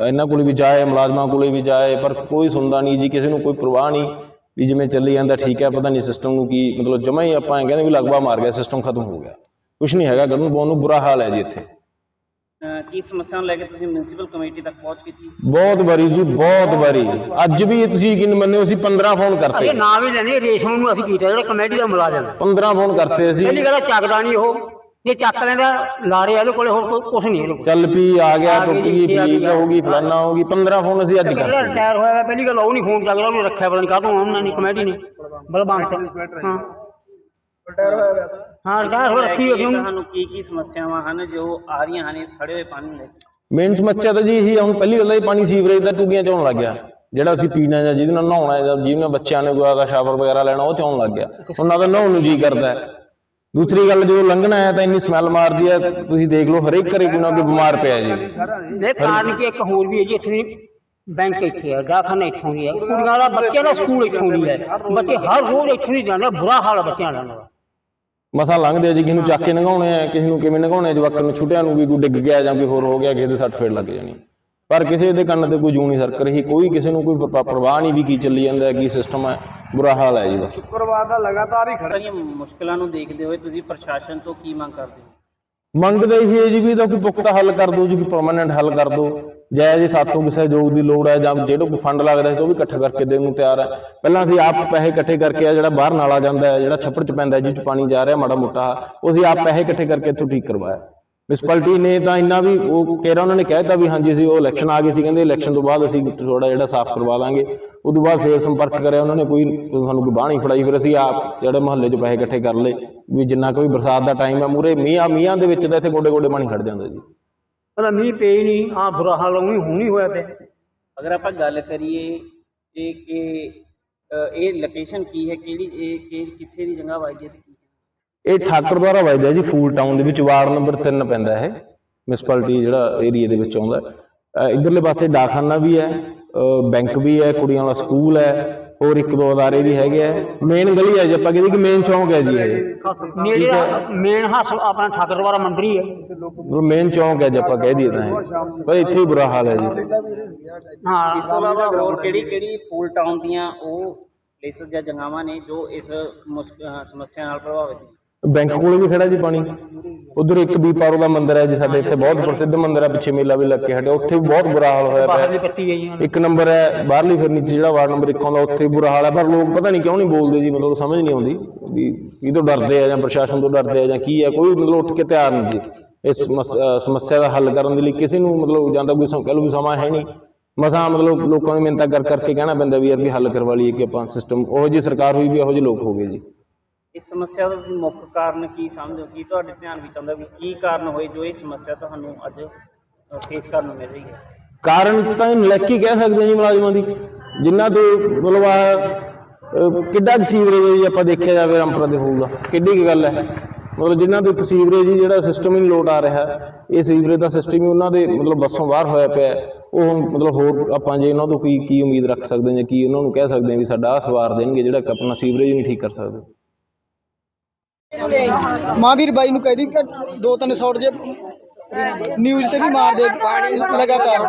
ਇਹਨਾਂ ਕੋਲ ਵੀ ਜਾਏ, ਮੁਲਾਜ਼ਮਾਂ ਕੋਲੇ ਵੀ ਜਾਏ, ਪਰ ਕੋਈ ਸੁਣਦਾ ਨਹੀਂ ਜੀ, ਕਿਸੇ ਨੂੰ ਕੋਈ ਪਰਵਾਹ ਨਹੀਂ ਵੀ ਜਿਵੇਂ ਚੱਲੀ ਜਾਂਦਾ ਠੀਕ ਹੈ ਪਤਾ ਨਹੀਂ ਸਿਸਟਮ ਨੂੰ ਕੀ ਮਤਲਬ ਜਮਾ ਹੀ ਆਪਾਂ ਕਹਿੰਦੇ ਵੀ ਲਗਵਾ ਮਾਰ ਗਿਆ ਸਿਸਟਮ ਖਤਮ ਹੋ ਗਿਆ। ਕੁਝ ਨਹੀਂ ਹੈਗਾ ਗੜਨ ਬੋਨ ਨੂੰ ਬੁਰਾ ਹਾਲ ਹੈ ਜੀ ਇੱਥੇ। ਕੀ ਸਮੱਸਿਆ ਨੂੰ ਲੈ ਕੇ ਤੁਸੀਂ ਮਿਊਨਿਸਪਲ ਕਮੇਟੀ ਤੱਕ ਪਹੁੰਚ ਕੀਤੀ? ਬਹੁਤ ਵਾਰੀ ਜੀ ਬਹੁਤ ਵਾਰੀ। ਅੱਜ ਵੀ ਤੁਸੀਂ ਯਕੀਨ ਮੰਨਿਓ ਅਸੀਂ 15 ਫੋਨ ਕਰਤੇ। ਇਹ ਨਾਮ ਹੀ ਲੈਣੇ ਰੇਸ਼ਮ ਨੂੰ ਅਸੀਂ ਕੀਤਾ ਜਿਹੜਾ ਕਮੇਟੀ ਦਾ ਮੁਲਾਜ਼ਮ। ਹੈ 15 ਫੋਨ ਕਰਤੇ ਅਸੀਂ। ਪਹਿਲੀ ਗੱਲ ਚੱਕਦਾ ਨਹੀਂ ਉਹ। ਜੇ ਚੱਕ ਲੈਂਦਾ ਲਾਰੇ ਇਹਦੇ ਕੋਲੇ ਹੋਰ ਕੁਝ ਨਹੀਂ ਕੋਲ। ਚੱਲ ਪੀ ਆ ਗਿਆ ਟੁੱਟ ਗਈ ਪਲੀਕ ਹੋ ਗਈ ਫਲਾਨਾ ਹੋ ਗਈ। 15 ਫੋਨ ਅਸੀਂ ਅੱਜ ਕਰਤੇ। ਰਿਟਾਇਰ ਹੋਇਆ ਪਹਿਲੀ ਗੱਲ ਉਹ ਨਹੀਂ ਫੋਨ ਚੱਕਦਾ ਉਹਨੂੰ ਰੱਖਿਆ ਪਤਾ ਨਹੀਂ ਕਾਹਤੋਂ ਉਹਨਾਂ ਨੇ ਕਮੇਟੀ ਨੇ ਬਲਵੰਤ ਹਾਂ। ਰਿਟਾਇਰ ਹੋਇਆ ਵਾ ਹਾਂ ਰਿਟਾਇਰ ਹੋ ਰੱਖੀ ਅਸੀਂ। ਤੁਹਾਨੂੰ ਕੀ ਕੀ ਸਮੱਸਿਆਵਾਂ ਹਨ ਜੋ ਆ ਰਹੀਆਂ ਹਨ ਇਸ ਖੜੇ ਹੋਏ ਪਾਣੀ ਕੇ। ਮੇਨ ਸਮੱਸਿਆ ਤਾਂ ਜੀ ਇਹੀ ਹੁਣ ਪਹਿਲੀ ਗੱਲ ਤਾਂ ਇਹ ਪਾਣੀ ਸੀਵਰੇਜ ਦਾ ਟੂਟੀਆਂ ਚ ਲੱਗ ਗਿਆ। ਜਿਹੜਾ ਅਸੀਂ ਪੀਣਾ ਜਾਂ ਜਿਹਦੇ ਨਾਲ ਨਹਾਉਣਾ ਹੈ ਜਾਂ ਜਿਹਦੇ ਨਾਲ ਬੱਚਿਆਂ ਨੇ ਕੋਈ ਦਾ ਸ਼ਾਵਰ ਵਗੈਰਾ ਲੈਣਾ ਉਹ ਚ ਲੱਗ ਗਿਆ। ਉਹਨਾਂ ਦਾ ਨਹਾਉਣ ਨੂੰ ਜੀ ਕਰਦਾ। ਹੈ। ਦੂਸਰੀ ਗੱਲ ਜਦੋਂ ਲੰਘਣਾ ਹੈ ਤਾਂ ਇੰਨੀ ਸਮੈਲ ਮਾਰਦੀ ਹੈ ਤੁਸੀਂ ਦੇਖ ਲਓ ਹਰੇਕ ਘਰੇ ਕੋਈ ਨਾ ਕੋਈ ਬਿਮਾਰ ਪਿਆ ਜੀ। ਇਹ ਕਾਰਨ ਕੀ ਇੱਕ ਹੋਰ ਵੀ ਹੈ ਜੀ ਇੱਥੇ ਬੈਂਕ ਇੱਥੇ ਹੈ ਗਾਖਾਨਾ ਇੱਥੋਂ ਦੀ ਹੈ। ਕੁੜੀਆਂ ਵਾਲਾ ਬੱਚਿਆਂ ਦਾ ਸਕੂਲ ਇੱਥੋਂ ਦੀ ਹੈ। ਬੱਚੇ ਹਰ ਰੋਜ਼ ਇੱਥੋਂ ਦੀ ਜਾਂਦੇ ਬੁਰਾ ਹਾਲ ਹੈ ਬੱਚਿਆਂ ਦਾ। ਮਸਾ ਲੰਘਦੇ ਆ ਜੀ ਕਿਸੇ ਨੂੰ ਚੱਕ ਕੇ ਲੰਘਾਉਣੇ ਆ ਕਿਸੇ ਨੂੰ ਕਿਵੇਂ ਲੰਘਾਉਣੇ ਆ ਜਵਾਕਾਂ ਨੂੰ ਛੁੱਟਿਆਂ ਨੂੰ ਵੀ ਕੋਈ ਡਿੱਗ ਗਿਆ ਜਾਂ ਕੋਈ ਹੋਰ ਹੋ ਗਿਆ ਕਿਸੇ ਦੇ ਸੱਟ ਫੇੜ ਲੱਗ ਜਾਣੀ। ਪਰ ਕਿਸੇ ਦੇ ਕੰਨ ਤੇ ਕੋਈ ਜੂੰ ਨਹੀਂ ਸਰਕ ਰਹੀ ਕੋਈ ਕਿਸੇ ਨੂੰ ਕੋਈ ਪਰਵਾਹ ਨਹੀਂ ਵੀ ਕੀ ਚੱਲੀ ਜਾਂਦਾ ਹੈ, ਕੀ ਸਿਸਟਮ ਹੈ ਬੁਰਾ ਹਾਲ ਹੈ ਜੀ ਬਸ। ਸਾਰੀਆਂ ਮੁਸ਼ਕਲਾਂ ਨੂੰ ਦੇਖਦੇ ਹੋਏ ਤੁਸੀਂ ਪ੍ਰਸ਼ਾਸਨ ਤੋਂ ਕੀ ਮੰਗ ਕਰਦੇ ਹੋ? ਮੰਗ ਤਾਂ ਇਹੀ ਹੈ ਜੀ ਵੀ ਇਹਦਾ ਕੋਈ ਪੁਖਤਾ ਹੱਲ ਕਰ ਦਿਓ ਜੀ ਕੋਈ ਪਰਮਾਨੈਂਟ ਹੱਲ ਕਰ ਦਿਓ। ਜੈ ਜੇ ਸਾਤੋਂ ਕਿਸੇ ਸਹਿਯੋਗ ਦੀ ਲੋੜ ਹੈ ਜਾਂ ਜਿਹੜਾ ਕੋਈ ਫੰਡ ਲੱਗਦਾ ਹੈ ਤਾਂ ਉਹ ਵੀ ਇਕੱਠਾ ਕਰਕੇ ਦੇਣ ਨੂੰ ਤਿਆਰ ਹੈ। ਪਹਿਲਾਂ ਅਸੀਂ ਆਪ ਪੈਸੇ ਇਕੱਠੇ ਕਰਕੇ ਆ ਜਿਹੜਾ ਬਾਹਰ ਨਾਲਾ ਜਾਂਦਾ ਹੈ ਜਿਹੜਾ ਛੱਪੜ ਚ ਪੈਂਦਾ ਹੈ ਜਿਹ ਚ ਪਾਣੀ ਜਾ ਰਿਹਾ ਮਾੜਾ ਮੋਟਾ ਉਹ ਅਸੀਂ ਆਪ ਪੈਸੇ ਇਕੱਠੇ ਕਰਕੇ ਇੱਥੋਂ ਠੀਕ ਕਰਵਾਇਆ। ਮਿਊਨਿਸਪੈਲਿਟੀ ਨੇ ਤਾਂ ਇੰਨਾ ਵੀ ਉਹ ਕਹਿ ਉਹਨਾਂ ਨੇ ਕਹਿਤਾ ਵੀ ਹਾਂਜੀ ਅਸੀਂ ਉਹ ਇਲੈਕਸ਼ਨ ਆ ਗਏ ਸੀ ਕਹਿੰਦੇ ਇਲੈਕਸ਼ਨ ਤੋਂ ਬਾਅਦ ਅਸੀਂ ਥੋੜਾ ਜਿਹੜਾ ਸਾਫ਼ ਕਰਵਾ ਦਾਂਗੇ। ਉਦੋਂ ਬਾਅਦ ਫੇਰ ਸੰਪਰਕ ਕਰਿਆ ਉਹਨਾਂ ਨੇ ਕੋਈ ਸਾਨੂੰ ਕੋਈ ਨਹੀਂ ਫੜਾਈ ਫਿਰ ਅਸੀਂ ਆਪ ਜਿਹੜੇ ਮੁਹੱਲੇ 'ਚ ਪੈਸੇ ਇਕੱਠੇ ਕਰ ਲਏ ਵੀ ਜਿੰਨਾ ਕੋਈ ਬਰਸਾਤ ਦਾ ਟਾਈਮ ਹੈ ਮੂਰੇ ਮੀਂਹਾਂ ਮੀਂਹਾਂ ਦੇ ਵਿੱਚ ਤਾਂ ਇੱਥੇ ਗੋਡੇ ਗੋਡੇ ਪਾਣੀ ਖੜ ਜਾਂਦਾ ਜੀ। ਕਹਿੰਦਾ ਮੀਂਹ ਹੀ ਨਹੀਂ ਆ ਬੁਰਾ ਹਾਲ ਉਹੀ ਹੁਣੀ ਹੋਇਆ ਪਿਆ। ਅਗਰ ਆਪਾਂ ਗੱਲ ਕਰੀਏ ਇਹ ਕਿ ਇਹ ਲੋਕੇਸ਼ਨ ਕੀ ਹੈ ਕਿਹੜੀ ਇਹ ਕਿ ਕਿੱਥੇ ਦੀ ਜਗ੍ਹਾ ਵਾਜੀ ਤੇ ਹੈ ਇਹ ਠਾਕਰ ਦੁਆਰਾ ਵੱਜਦਾ ਜੀ ਫੂਲ ਟਾਊਨ ਦੇ ਵਿੱਚ ਵਾਰਡ ਨੰਬਰ 3 ਪੈਂਦਾ ਇਹ ਮਿਊਨਿਸਪੈਲਿਟੀ ਜਿਹੜਾ ਏਰੀਆ ਦੇ ਵਿੱਚ ਆਉਂਦਾ। ਇਧਰਲੇ ਪਾਸੇ ਡਾਕਖਾਨਾ ਵੀ ਹੈ ਬੈਂਕ ਵੀ ਹੈ ਕੁੜੀਆਂ ਵਾਲਾ ਸਕੂਲ ਹੈ ਹੋਰ ਇੱਕ ਦੋ ਅਦਾਰੇ ਵੀ ਹੈਗੇ ਆ। ਮੇਨ ਗਲੀ ਹੈ ਜੀ ਆਪਾਂ ਕਹਿੰਦੇ ਕਿ ਮੇਨ ਚੌਂਕ ਹੈ ਜੀ ਇਹ। ਨੇੜੇ ਮੇਨ ਹੱਸ ਆਪਣਾ ਠਾਕਰ ਵਾਲਾ ਮੰਦਿਰ ਹੀ ਹੈ। ਮੇਨ ਚੌਂਕ ਹੈ ਜੇ ਆਪਾਂ ਕਹਿ ਦਈਏ ਤਾਂ ਪਰ ਇੱਥੇ ਹੀ ਬੁਰਾ ਹਾਲ ਹੈ ਜੀ। ਹਾਂ। ਇਸ ਤੋਂ ਇਲਾਵਾ ਹੋਰ ਕਿਹੜੀ ਕਿਹੜੀ ਫੂਲ ਟਾਊਨ ਦੀਆਂ ਉਹ ਪਲੇਸਸ ਜਾਂ ਜਗ੍ਹਾਵਾਂ ਨੇ ਜੋ ਇਸ ਸਮੱਸਿਆ ਨਾਲ ਪ੍ਰਭਾਵਿਤ ਨੇ? ਬੈਂਕ ਕੋਲੇ ਵੀ ਖੜਾ ਜੀ ਪਾਣੀ। ਉਧਰ ਇੱਕ ਬੀਪਾਰੋ ਦਾ ਮੰਦਿਰ ਹੈ ਜੀ ਸਾਡੇ ਇੱਥੇ ਬਹੁਤ ਪ੍ਰਸਿੱਧ ਮੰਦਿਰ ਹੈ ਪਿੱਛੇ ਮੇਲਾ ਵੀ ਲੱਗ ਕੇ ਹਟਿਆ ਉੱਥੇ ਵੀ ਬਹੁਤ ਬੁਰਾ ਹਾਲ ਹੋਇਆ ਬਾਹਰ ਦੀ ਪਿਆ ਇੱਕ ਨੰਬਰ ਹੈ ਬਾਹਰਲੀ ਫਿਰਨੀ ਚ ਜਿਹੜਾ ਵਾਰਡ ਨੰਬਰ 1 ਆਉਂਦਾ ਉੱਥੇ ਵੀ ਬੁਰਾ ਹਾਲ ਹੈ ਪਰ ਲੋਕ ਪਤਾ ਨਹੀਂ ਕਿਉਂ ਨਹੀਂ ਬੋਲਦੇ ਜੀ ਮਤਲਬ ਸਮਝ ਨਹੀਂ ਆਉਂਦੀ ਵੀ ਇਹ ਤੋਂ ਡਰਦੇ ਆ ਜਾਂ ਪ੍ਰਸ਼ਾਸਨ ਤੋਂ ਡਰਦੇ ਆ ਜਾਂ ਕੀ ਹੈ ਕੋਈ ਮਤਲਬ ਉੱਠ ਕੇ ਤਿਆਰ ਨਹੀਂ ਜੀ। ਇਸ ਸਮੱਸ- ਅਹ ਸਮੱਸਿਆ ਦਾ ਹੱਲ ਕਰਨ ਦੇ ਲਈ ਕਿਸੇ ਨੂੰ ਮਤਲਬ ਜਾਂ ਤਾਂ ਕੋਈ ਸਮ- ਕਹਿ ਲਓ ਵੀ ਸਮਾਂ ਹੈ ਨਹੀਂ। ਮਸਾਂ ਮਤਲਬ ਲੋਕਾਂ ਨੂੰ ਮਿੰਤਾ ਕਰ ਕਰਕੇ ਕਹਿਣਾ ਪੈਂਦਾ ਵੀ ਯਾਰ ਵੀ ਹੱਲ ਕਰਵਾ ਲਈਏ ਕਿ ਆਪਾਂ ਸਿਸਟਮ ਉਹੋ ਜਿਹੀ ਸਰਕਾਰ ਹੋਈ ਵੀ ਉਹੋ ਜਿਹੇ ਲੋਕ ਹੋ ਗਏ ਜੀ। ਇਸ ਸਮੱਸਿਆ ਦਾ ਤੁਸੀਂ ਮੁੱਖ ਕਾਰਨ ਕੀ ਸਮਝੋ ਕੀ ਤੁਹਾਡੇ ਧਿਆਨ ਵਿੱਚ ਆਉਂਦਾ ਵੀ ਕੀ ਕਾਰਨ ਹੋਏ ਜੋ ਇਹ ਸਮੱਸਿਆ ਤੁਹਾਨੂੰ ਅੱਜ ਫੇਸ ਕਰਨ ਨੂੰ ਮਿਲ ਰਹੀ ਹੈ? ਕਾਰਨ ਤਾਂ ਨਲੈਕੀ ਕਹਿ ਸਕਦੇ ਜੀ ਮੁਲਾਜ਼ਮਾਂ ਦੀ। ਜਿਨ੍ਹਾਂ ਤੋਂ ਮਤਲਬ ਆ ਕਿੱਡਾ ਸੀਵਰੇਜ ਜੀ ਆਪਾਂ ਦੇਖਿਆ ਜਾਵੇ ਰਾਮਪੁਰਾ ਦੇ ਹੋਊਗਾ। ਕਿੱਡੀ ਕੀ ਗੱਲ ਹੈ। ਮਤਲਬ ਜਿਨ੍ਹਾਂ ਤੋਂ ਸੀਵਰੇਜ ਜਿਹੜਾ ਸਿਸਟਮ ਹੀ ਲੋਟ ਆ ਰਿਹਾ, ਇਹ ਸੀਵਰੇਜ ਦਾ ਸਿਸਟਮ ਹੀ ਉਹਨਾਂ ਦੇ ਮਤਲਬ ਬੱਸੋਂ ਬਾਹਰ ਹੋਇਆ ਪਿਆ ਉਹ ਮਤਲਬ ਹੋਰ ਆਪਾਂ ਜੇ ਉਹਨਾਂ ਤੋਂ ਕੀ ਕੀ ਉਮੀਦ ਰੱਖ ਸਕਦੇ ਜਾਂ ਕੀ ਉਹਨਾਂ ਨੂੰ ਕਹਿ ਸਕਦੇ ਹਾਂ ਵੀ ਸਾਡਾ ਆਹ ਸਵਾਰ ਦੇਣਗੇ ਜਿਹੜਾ ਆਪਣਾ ਸੀਵਰੇਜ ਹੀ ਨਹੀਂ ਠੀਕ ਕਰ ਸਕਦੇ। ਮਹਾਂਵੀਰ ਬਾਈ ਨੂੰ ਕਹਿ ਦੀ ਕਿ ਦੋ ਤਿੰਨ ਸ਼ਾਟ ਜੇ ਨਿਊਜ਼ ਤੇ ਵੀ ਮਾਰ ਦੇ ਲਗਾਤਾਰ।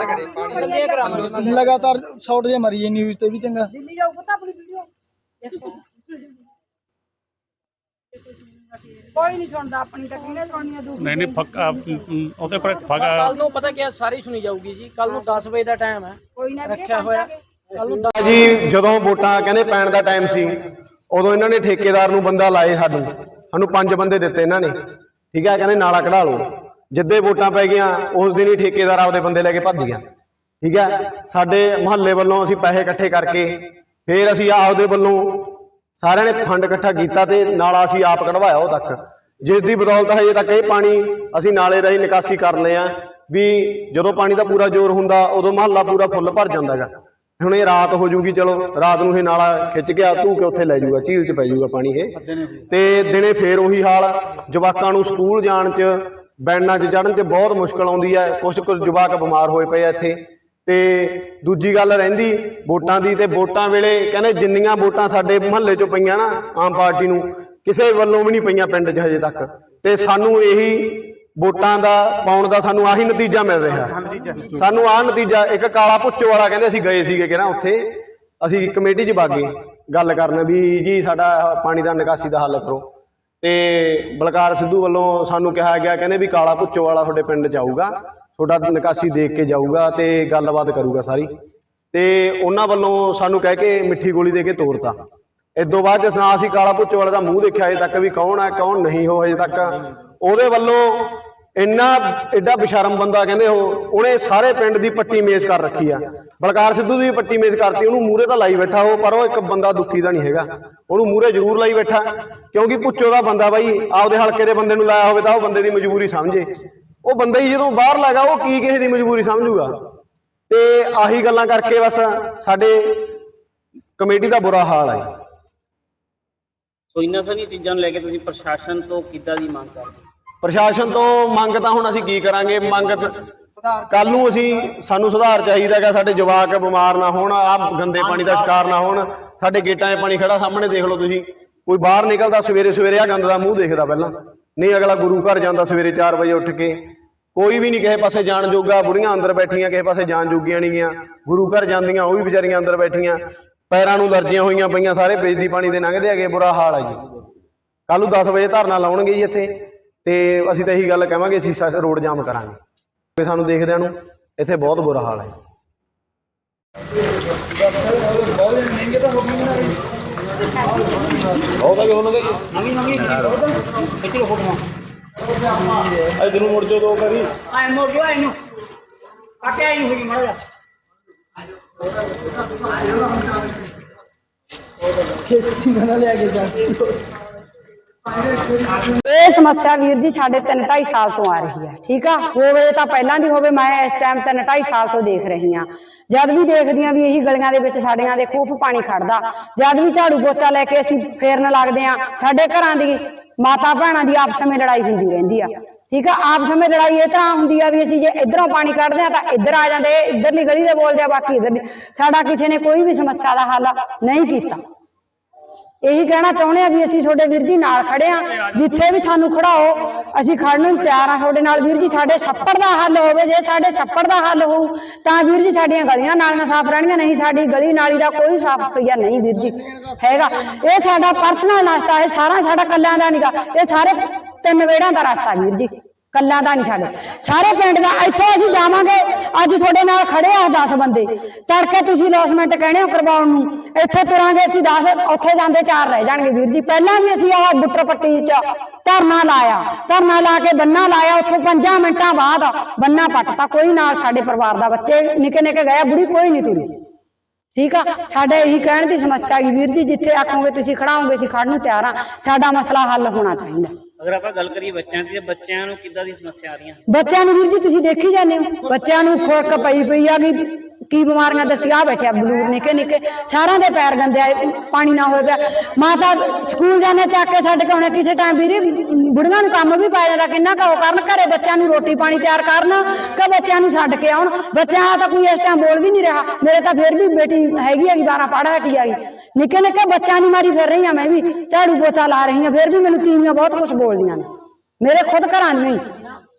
ਲਗਾਤਾਰ ਸ਼ਾਟ ਜੇ ਮਾਰੀਏ ਨਿਊਜ਼ ਤੇ ਵੀ ਚੰਗਾ। ਕੋਈ ਨਹੀਂ ਸੁਣਦਾ ਆਪਣੀ ਤਾਂ ਕਿਹਨੇ ਸੁਣਨੀ ਆ ਦੂਜੀ ਨਹੀਂ ਨਹੀਂ ਫੱਕਾ ਉਹਦੇ ਕੋਲ ਫੱਕਾ ਕੱਲ ਨੂੰ ਪਤਾ ਕੀ ਸਾਰੀ ਸੁਣੀ ਜਾਊਗੀ ਜੀ। ਕੱਲ ਨੂੰ 10 ਵਜੇ ਦਾ ਟਾਈਮ ਹੈ ਕੋਈ ਨਾ ਰੱਖਿਆ ਹੋਇਆ। ਕੱਲ ਨੂੰ ਜੀ ਜਦੋਂ ਵੋਟਾਂ ਕਹਿੰਦੇ ਪੈਣ ਦਾ ਟਾਈਮ ਸੀ ਉਦੋਂ ਇਹਨਾਂ ਨੇ ਠੇਕੇਦਾਰ ਨੂੰ ਬੰਦਾ ਲਾਏ ਸਾਨੂੰ। ਸਾਨੂੰ ਪੰਜ ਬੰਦੇ ਦਿੱਤੇ ਇਹਨਾਂ ਨੇ। ਠੀਕ ਹੈ, ਕਹਿੰਦੇ ਨਾਲਾ ਕਢਾ ਲਓ। ਜਿੱਦੇ ਵੋਟਾਂ ਪੈ ਗਈਆਂ, ਉਸ ਦਿਨ ਹੀ ਠੇਕੇਦਾਰ ਆਪਦੇ ਬੰਦੇ ਲੈ ਕੇ ਭੱਜ ਗਿਆ। ਠੀਕ ਹੈ, ਸਾਡੇ ਮੁਹੱਲੇ ਵੱਲੋਂ ਅਸੀਂ ਪੈਸੇ ਇਕੱਠੇ ਕਰਕੇ ਫਿਰ ਅਸੀਂ ਆਪਦੇ ਵੱਲੋਂ ਸਾਰਿਆਂ ਨੇ ਫੰਡ ਇਕੱਠਾ ਕੀਤਾ ਤੇ ਨਾਲਾ ਅਸੀਂ ਆਪ ਕਢਵਾਇਆ ਉਹ ਤੱਕ। ਜਿਸ ਦੀ ਬਦੌਲਤ ਹਜੇ ਤੱਕ ਇਹ ਪਾਣੀ ਅਸੀਂ ਨਾਲੇ ਦਾ ਹੀ ਨਿਕਾਸੀ ਕਰ ਲਏ ਆ ਵੀ ਜਦੋਂ ਪਾਣੀ ਦਾ ਪੂਰਾ ਜ਼ੋਰ ਹੁੰਦਾ, ਉਦੋਂ ਮਹੱਲਾ ਪੂਰਾ ਫੁੱਲ ਭਰ ਜਾਂਦਾ ਹੈਗਾ ਹੁਣ ਇਹ ਰਾਤ ਹੋ ਜੂਗੀ, ਚਲੋ, ਰਾਤ ਨੂੰ ਇਹ ਨਾਲਾ ਖਿੱਚ ਕੇ ਧੂ ਕੇ ਉੱਥੇ ਲੈ ਜਾਊਗਾ ਝੀਲ 'ਚ ਪੈ ਜਾਊਗਾ ਪਾਣੀ ਇਹ। ਤੇ ਦਿਨੇ ਫੇਰ ਉਹੀ ਹਾਲ, ਜਵਾਕਾਂ ਨੂੰ ਸਕੂਲ ਜਾਣ 'ਚ, ਬੈਨਾਂ 'ਚ ਚੜਨ 'ਚ ਬਹੁਤ ਮੁਸ਼ਕਲ ਆਉਂਦੀ ਹੈ ਕੁਝ ਕੁ ਜਵਾਕ ਬਿਮਾਰ ਹੋਏ ਪਏ ਆ ਇੱਥੇ। ਤੇ ਦੂਜੀ ਗੱਲ ਰਹਿੰਦੀ, ਵੋਟਾਂ ਦੀ, ਤੇ ਵੋਟਾਂ ਵੇਲੇ ਕਹਿੰਦੇ ਜਿੰਨੀਆਂ ਵੋਟਾਂ ਸਾਡੇ ਮੁਹੱਲੇ 'ਚੋਂ ਪਈਆਂ ਨਾ, ਆਮ ਪਾਰਟੀ ਨੂੰ, ਕਿਸੇ ਵੱਲੋਂ ਵੀ ਨਹੀਂ ਪਈਆਂ ਪਿੰਡ 'ਚ ਹਜੇ ਤੱਕ। ਤੇ ਸਾਨੂੰ ਇਹੀ ਵੋਟਾਂ ਦਾ ਪਾਉਣ ਦਾ ਸਾਨੂੰ ਆਹੀ ਨਤੀਜਾ ਮਿਲ ਰਿਹਾ। ਸਾਨੂੰ ਆਹ ਨਤੀਜਾ, ਇੱਕ ਕਾਲਾ ਪੁੱਛੋ ਵਾਲਾ ਕਹਿੰਦੇ ਅਸੀਂ ਗਏ ਸੀਗੇ ਕਿ ਨਾ ਉੱਥੇ। ਅਸੀਂ ਕਮੇਟੀ 'ਚ ਵਗ ਗੱਲ ਕਰਨ ਵੀ ਜੀ ਸਾਡਾ ਪਾਣੀ ਦਾ ਨਿਕਾਸੀ ਦਾ ਹੱਲ ਕਰੋ। ਤੇ ਬਲਕਾਰ ਸਿੱਧੂ ਵੱਲੋਂ ਸਾਨੂੰ ਕਿਹਾ ਗਿਆ ਕਹਿੰਦੇ ਵੀ ਕਾਲਾ ਪੁੱਚੋ ਵਾਲਾ ਤੁਹਾਡੇ ਪਿੰਡ ਜਾਊਗਾ ਤੁਹਾਡਾ ਨਿਕਾਸੀ ਦੇਖ ਕੇ ਜਾਊਗਾ ਤੇ ਗੱਲਬਾਤ ਕਰੂਗਾ ਸਾਰੀ। ਤੇ ਉਹਨਾਂ ਵੱਲੋਂ ਸਾਨੂੰ ਕਹਿ ਕੇ ਮਿੱਠੀ ਗੋਲੀ ਦੇ ਕੇ ਤੋਰਤਾ। ਇਦੋਂ ਬਾਅਦ ਜਿਸ ਅਸੀਂ ਕਾਲਾ ਪੁੱਚੋ ਵਾਲੇ ਦਾ ਮੂੰਹ ਦੇਖਿਆ ਅਜੇ ਤੱਕ ਵੀ ਕੌਣ ਹੈ, ਕੌਣ ਨਹੀਂ ਹੋ ਅਜੇ ਤੱਕ। ਉਹਦੇ ਵੱਲੋਂ ਇੰਨਾ ਐਡਾ ਬਿਸ਼ਰਮ ਬੰਦਾ ਕਹਿੰਦੇ ਉਹ, ਉਹਨੇ ਸਾਰੇ ਪਿੰਡ ਦੀ ਪੱਟੀ ਮੇਜ਼ ਕਰ ਰੱਖੀ ਆ। ਬਲਕਾਰ ਸਿੱਧੂ ਦੀ ਪੱਟੀ ਮੇਜ਼ ਕਰਤੀ, ਉਹਨੂੰ ਮੂਰੇ ਤਾਂ ਲਾਈ ਬੈਠਾ ਉਹ, ਪਰ ਉਹ ਇੱਕ ਬੰਦਾ ਦੁੱਖੀ ਦਾ ਨਹੀਂ ਹੈਗਾ। ਉਹਨੂੰ ਮੂਰੇ ਜ਼ਰੂਰ ਲਾਈ ਬੈਠਾ, ਕਿਉਂਕਿ ਪੁੱਛੋ ਦਾ ਬੰਦਾ ਬਾਈ, ਆਪਦੇ ਹਲਕੇ ਦੇ ਬੰਦੇ ਨੂੰ ਲਾਇਆ ਹੋਵੇ ਤਾਂ ਉਹ ਬੰਦੇ ਦੀ ਮਜਬੂਰੀ ਸਮਝੇ। ਉਹ ਬੰਦਾ ਹੀ ਜਦੋਂ ਬਾਹਰ ਲੱਗਾ, ਉਹ ਕੀ ਕਿਸੇ ਦੀ ਮਜਬੂਰੀ ਸਮਝੂਗਾ? ਤੇ ਆਹੀ ਗੱਲਾਂ ਕਰਕੇ ਬਸ ਸਾਡੇ ਕਮੇਟੀ ਦਾ ਬੁਰਾ ਹਾਲ ਹੈ ਸੋ ਇਹਨਾਂ ਸਾਰੀਆਂ ਚੀਜ਼ਾਂ ਨੂੰ ਲੈ ਕੇ ਤੁਸੀਂ ਪ੍ਰਸ਼ਾਸਨ ਤੋਂ ਕਿੱਦਾਂ ਦੀ ਮੰਗ ਕਰਦੇ ਪ੍ਰਸ਼ਾਸਨ ਤੋਂ ਮੰਗ ਤਾਂ ਹੁਣ ਅਸੀਂ ਕੀ ਕਰਾਂਗੇ? ਮੰਗ ਕੱਲ ਨੂੰ ਅਸੀਂ, ਸਾਨੂੰ ਸੁਧਾਰ ਚਾਹੀਦਾ ਹੈਗਾ, ਸਾਡੇ ਜਵਾਕ ਬਿਮਾਰ ਨਾ ਹੋਣ ਆ ਗੰਦੇ ਪਾਣੀ ਦਾ ਸ਼ਿਕਾਰ ਨਾ ਹੋਣ, ਸਾਡੇ ਗੇਟਾਂ 'ਚ ਪਾਣੀ ਖੜਾ ਸਾਹਮਣੇ ਦੇਖ ਲਓ ਤੁਸੀਂ। ਕੋਈ ਬਾਹਰ ਨਿਕਲਦਾ ਸਵੇਰੇ ਸਵੇਰੇ ਆ ਗੰਦ ਦਾ ਮੂੰਹ ਦੇਖਦਾ ਪਹਿਲਾਂ। ਨਹੀਂ ਅਗਲਾ ਗੁਰੂ ਘਰ ਜਾਂਦਾ ਸਵੇਰੇ 4 ਵਜੇ ਉੱਠ ਕੇ। ਕੋਈ ਵੀ ਨਹੀਂ ਕਿਸੇ ਪਾਸੇ ਜਾਣ ਜੋਗਾ, ਬੁੜੀਆਂ ਅੰਦਰ ਬੈਠੀਆਂ, ਕਿਸੇ ਪਾਸੇ ਜਾਣ ਜੋਗੀਆਂ ਨਹੀਂ ਗੀਆਂ। ਗੁਰੂ ਘਰ ਜਾਂਦੀਆਂ, ਉਹ ਵੀ ਵਿਚਾਰੀਆਂ ਅੰਦਰ ਬੈਠੀਆਂ। ਪੈਰਾਂ ਨੂੰ ਦਰਜੀਆਂ ਹੋਈਆਂ ਪਈਆਂ, ਸਾਰੇ ਬਿਜਲੀ ਪਾਣੀ ਦੇ ਲੰਘਦੇ ਹੈਗੇ, ਬੁਰਾ ਹਾਲ ਹੈ ਜੀ। ਕੱਲ ਨੂੰ 10 ਵਜੇ ਧਰਨਾ ਲਾਉਣਗੇ ਜੀ ਇੱਥੇ। ਤੇ ਅਸੀਂ ਤਾਂ ਇਹੀ ਗੱਲ ਕਹਾਂਗੇ ਅਸੀਂ ਰੋਡ ਜਾਮ ਕਰਾਂਗੇ। ਤੇ ਸਾਨੂੰ ਦੇਖਦਿਆਂ ਨੂੰ ਇੱਥੇ ਬਹੁਤ ਬੁਰਾ ਹਾਲ ਹੈ। ਨਵੀਂ ਨਵੀਂ ਇੱਥੇ ਫੋਟੋਆਂ। ਇਧਰ ਨੂੰ ਮੁੜ ਜਾਓ ਦੋ ਕਰੀ ਆਏ ਮੋੜ ਜੋ ਆਏ ਨੂੰ। ਆਕੇ ਆਈ ਨੂੰ ਹੋਈ ਮਾਰਾ ਇਹ ਸਮੱਸਿਆ ਵੀਰ ਜੀ ਸਾਡੇ 3.5 ਸਾਲ ਤੋਂ ਆ ਰਹੀ ਹੈ, ਠੀਕ ਆ? ਹੋਵੇ ਤਾਂ ਪਹਿਲਾਂ ਦੀ ਹੋਵੇ, ਮੈਂ ਇਸ ਟਾਈਮ 3.5 ਸਾਲ ਤੋਂ ਦੇਖ ਰਹੀ ਹਾਂ। ਜਦ ਵੀ ਦੇਖਦੀ ਹਾਂ ਵੀ ਇਹੀ ਗਲੀਆਂ ਦੇ ਵਿੱਚ ਸਾਡੀਆਂ ਦੇ ਖੂਫ ਪਾਣੀ ਖੜਦਾ, ਜਦ ਵੀ ਝਾੜੂ ਪੋਚਾ ਲੈ ਕੇ ਅਸੀਂ ਫੇਰਨ ਲੱਗਦੇ ਆ ਸਾਡੇ ਘਰਾਂ ਦੀ ਮਾਤਾ ਭੈਣਾਂ ਦੀ ਆਪਸ ਵਿੱਚ ਲੜਾਈ ਹੁੰਦੀ ਰਹਿੰਦੀ ਆ, ਠੀਕ ਆ? ਆਪ ਸਮੇਂ ਲੜਾਈ ਇਹ ਤਰ੍ਹਾਂ ਹੁੰਦੀ ਆ ਵੀ ਅਸੀਂ ਜੇ ਇਧਰੋਂ ਪਾਣੀ ਕੱਢਦੇ ਆ ਤਾਂ ਇੱਧਰ ਆ ਜਾਂਦੇ ਇਧਰਲੀ ਗਲੀ ਦੇ ਬੋਲਦੇ ਆ, ਬਾਕੀ ਇਧਰਲੀ। ਸਾਡਾ ਕਿਸੇ ਨੇ ਕੋਈ ਵੀ ਸਮੱਸਿਆ ਦਾ ਹੱਲ ਨਹੀਂ ਕੀਤਾ। ਇਹੀ ਕਹਿਣਾ ਚਾਹੁੰਦੇ ਆ ਵੀ ਅਸੀਂ ਤੁਹਾਡੇ ਵੀਰ ਜੀ ਨਾਲ ਖੜੇ ਆ। ਜਿੱਥੇ ਵੀ ਸਾਨੂੰ ਖੜਾਓ, ਅਸੀਂ ਖੜਨ ਨੂੰ ਤਿਆਰ ਆ ਤੁਹਾਡੇ ਨਾਲ। ਵੀਰ ਜੀ, ਸਾਡੇ ਛੱਪੜ ਦਾ ਹੱਲ ਹੋਵੇ, ਜੇ ਸਾਡੇ ਛੱਪੜ ਦਾ ਹੱਲ ਹੋਊ, ਤਾਂ ਵੀਰ ਜੀ ਸਾਡੀਆਂ ਗਲੀਆਂ ਨਾਲੀਆਂ ਸਾਫ਼ ਰਹਿਣਗੀਆਂ, ਨਹੀਂ ਸਾਡੀ ਗਲੀ ਨਾਲੀ ਦਾ ਕੋਈ ਸਾਫ਼ ਸਫਾਈਆ ਨਹੀਂ ਵੀਰ ਜੀ ਹੈਗਾ। ਇਹ ਸਾਡਾ ਪਰਸਨਲ ਰਸਤਾ ਹੈ ਸਾਰਾ ਸਾਡਾ ਕੱਲਿਆਂ ਦਾ ਨਹੀਂਗਾ ਇਹ ਸਾਰੇ ਤਿੰਨ ਵੇੜਾਂ ਦਾ ਰਸਤਾ ਵੀਰ ਜੀ। ਕੱਲਾ ਦਾ ਨਹੀਂ ਸਾਡੇ ਸਾਰੇ ਪਿੰਡ ਦਾ ਇੱਥੋਂ ਅਸੀਂ ਜਾਵਾਂਗੇ, ਅੱਜ ਤੁਹਾਡੇ ਨਾਲ ਖੜੇ ਆ 10 ਬੰਦੇ। ਤੜਕੇ ਤੁਸੀਂ ਲੌਸਮੈਂਟ ਕਹਿਣੇ ਹੋ ਕਰਵਾਉਣ ਨੂੰ। ਇੱਥੇ ਤੁਰਾਂਗੇ, ਅਸੀਂ 10 ਉੱਥੇ ਜਾਂਦੇ ਚਾਰ ਰਹਿ ਜਾਣਗੇ ਵੀਰ ਜੀ। ਪਹਿਲਾਂ ਵੀ ਅਸੀਂ ਆਹ ਬੁੱਟਰ ਪੱਟੀ ਚ ਧਰਨਾ ਲਾਇਆ। ਧਰਨਾ ਲਾ ਕੇ ਬੰਨਾ ਲਾਇਆ, ਉੱਥੋਂ 5 ਮਿੰਟਾਂ ਬਾਅਦ ਬੰਨਾ ਪੱਟਤਾ। ਕੋਈ ਨਾਲ ਸਾਡੇ ਪਰਿਵਾਰ ਦਾ ਬੱਚੇ ਨਿੱਕੇ ਨਿੱਕੇ ਗਏ ਬੁੜੀ ਕੋਈ ਨਹੀਂ ਤੁਰੀ। ਠੀਕ ਆ? ਸਾਡੇ ਇਹੀ ਕਹਿਣ ਦੀ ਸਮੱਸਿਆ ਹੈ ਵੀਰ ਜੀ, ਜਿੱਥੇ ਆਖੋਗੇ ਤੁਸੀਂ ਖੜਾਓਗੇ ਅਸੀਂ ਖੜਨ ਨੂੰ ਤਿਆਰ ਆ। ਸਾਡਾ ਮਸਲਾ ਹੱਲ ਹੋਣਾ ਚਾਹੀਦਾ। ਅਗਰ ਆਪਾਂ ਗੱਲ ਕਰੀਏ ਬੱਚਿਆਂ ਦੀ, ਤਾਂ ਬੱਚਿਆਂ ਨੂੰ ਕਿੱਦਾਂ ਦੀ ਸਮੱਸਿਆ ਆ ਰਹੀਆਂ? ਬੱਚਿਆਂ ਨੂੰ ਵੀਰ ਜੀ, ਤੁਸੀਂ ਦੇਖੀ ਜਾਂਦੇ ਹੋ। ਬੱਚਿਆਂ ਨੂੰ ਖੁਰਕ ਪਈ ਪਈ ਆ ਗਈ। ਕੀ ਬਿਮਾਰੀਆਂ ਦੱਸੀ ਆ ਬੈਠਿਆ ਬਲੂਰ ਨਿੱਕੇ ਨਿੱਕੇ। ਸਾਰਿਆਂ ਦੇ ਪੈਰ ਗੰਦੇ ਆਏ ਪਾਣੀ ਨਾ ਹੋਏ ਪਿਆ। ਮਾਤਾ ਸਕੂਲ ਜਾਂਦੇ, ਚੱਕ ਕੇ ਛੱਡ ਕੇ ਆਉਣੇ। ਕਿਸੇ ਟਾਈਮ ਵੀਰੇ, ਬੁੜੀਆਂ ਨੂੰ ਕੰਮ ਵੀ ਪੈ ਜਾਂਦਾ। ਕਿੰਨਾ ਕੁ ਉਹ ਕਰਨ? ਘਰੇ ਬੱਚਿਆਂ ਨੂੰ ਰੋਟੀ ਪਾਣੀ ਤਿਆਰ ਕਰਨ ਕਿ ਬੱਚਿਆਂ ਨੂੰ ਛੱਡ ਕੇ ਆਉਣ? ਬੱਚਿਆਂ ਦਾ ਤਾਂ ਕੋਈ ਇਸ ਟਾਈਮ ਬੋਲ ਵੀ ਨਹੀਂ ਰਿਹਾ। ਮੇਰੇ ਤਾਂ ਫਿਰ ਵੀ ਬੇਟੀ ਹੈਗੀ ਹੈਗੀ 12 ਪੜ੍ਹ ਹਟੀ ਹੈਗੀ। ਨਿੱਕੇ ਨਿੱਕੇ ਬੱਚਿਆਂ ਦੀ ਮਾਰੀ ਫਿਰ ਰਹੀ ਆ ਮੈਂ ਵੀ, ਝਾੜੂ ਪੋਚਾ ਲਾ ਰਹੀ ਆ ਫਿਰ ਵੀ ਮੈਨੂੰ ਤੀਵੀਆਂ ਬਹੁਤ ਕੁਝ ਬੋਲਦੀਆਂ ਨੇ। ਮੇਰੇ ਖੁਦ ਘਰਾਂ ਦੀਆਂ ਹੀ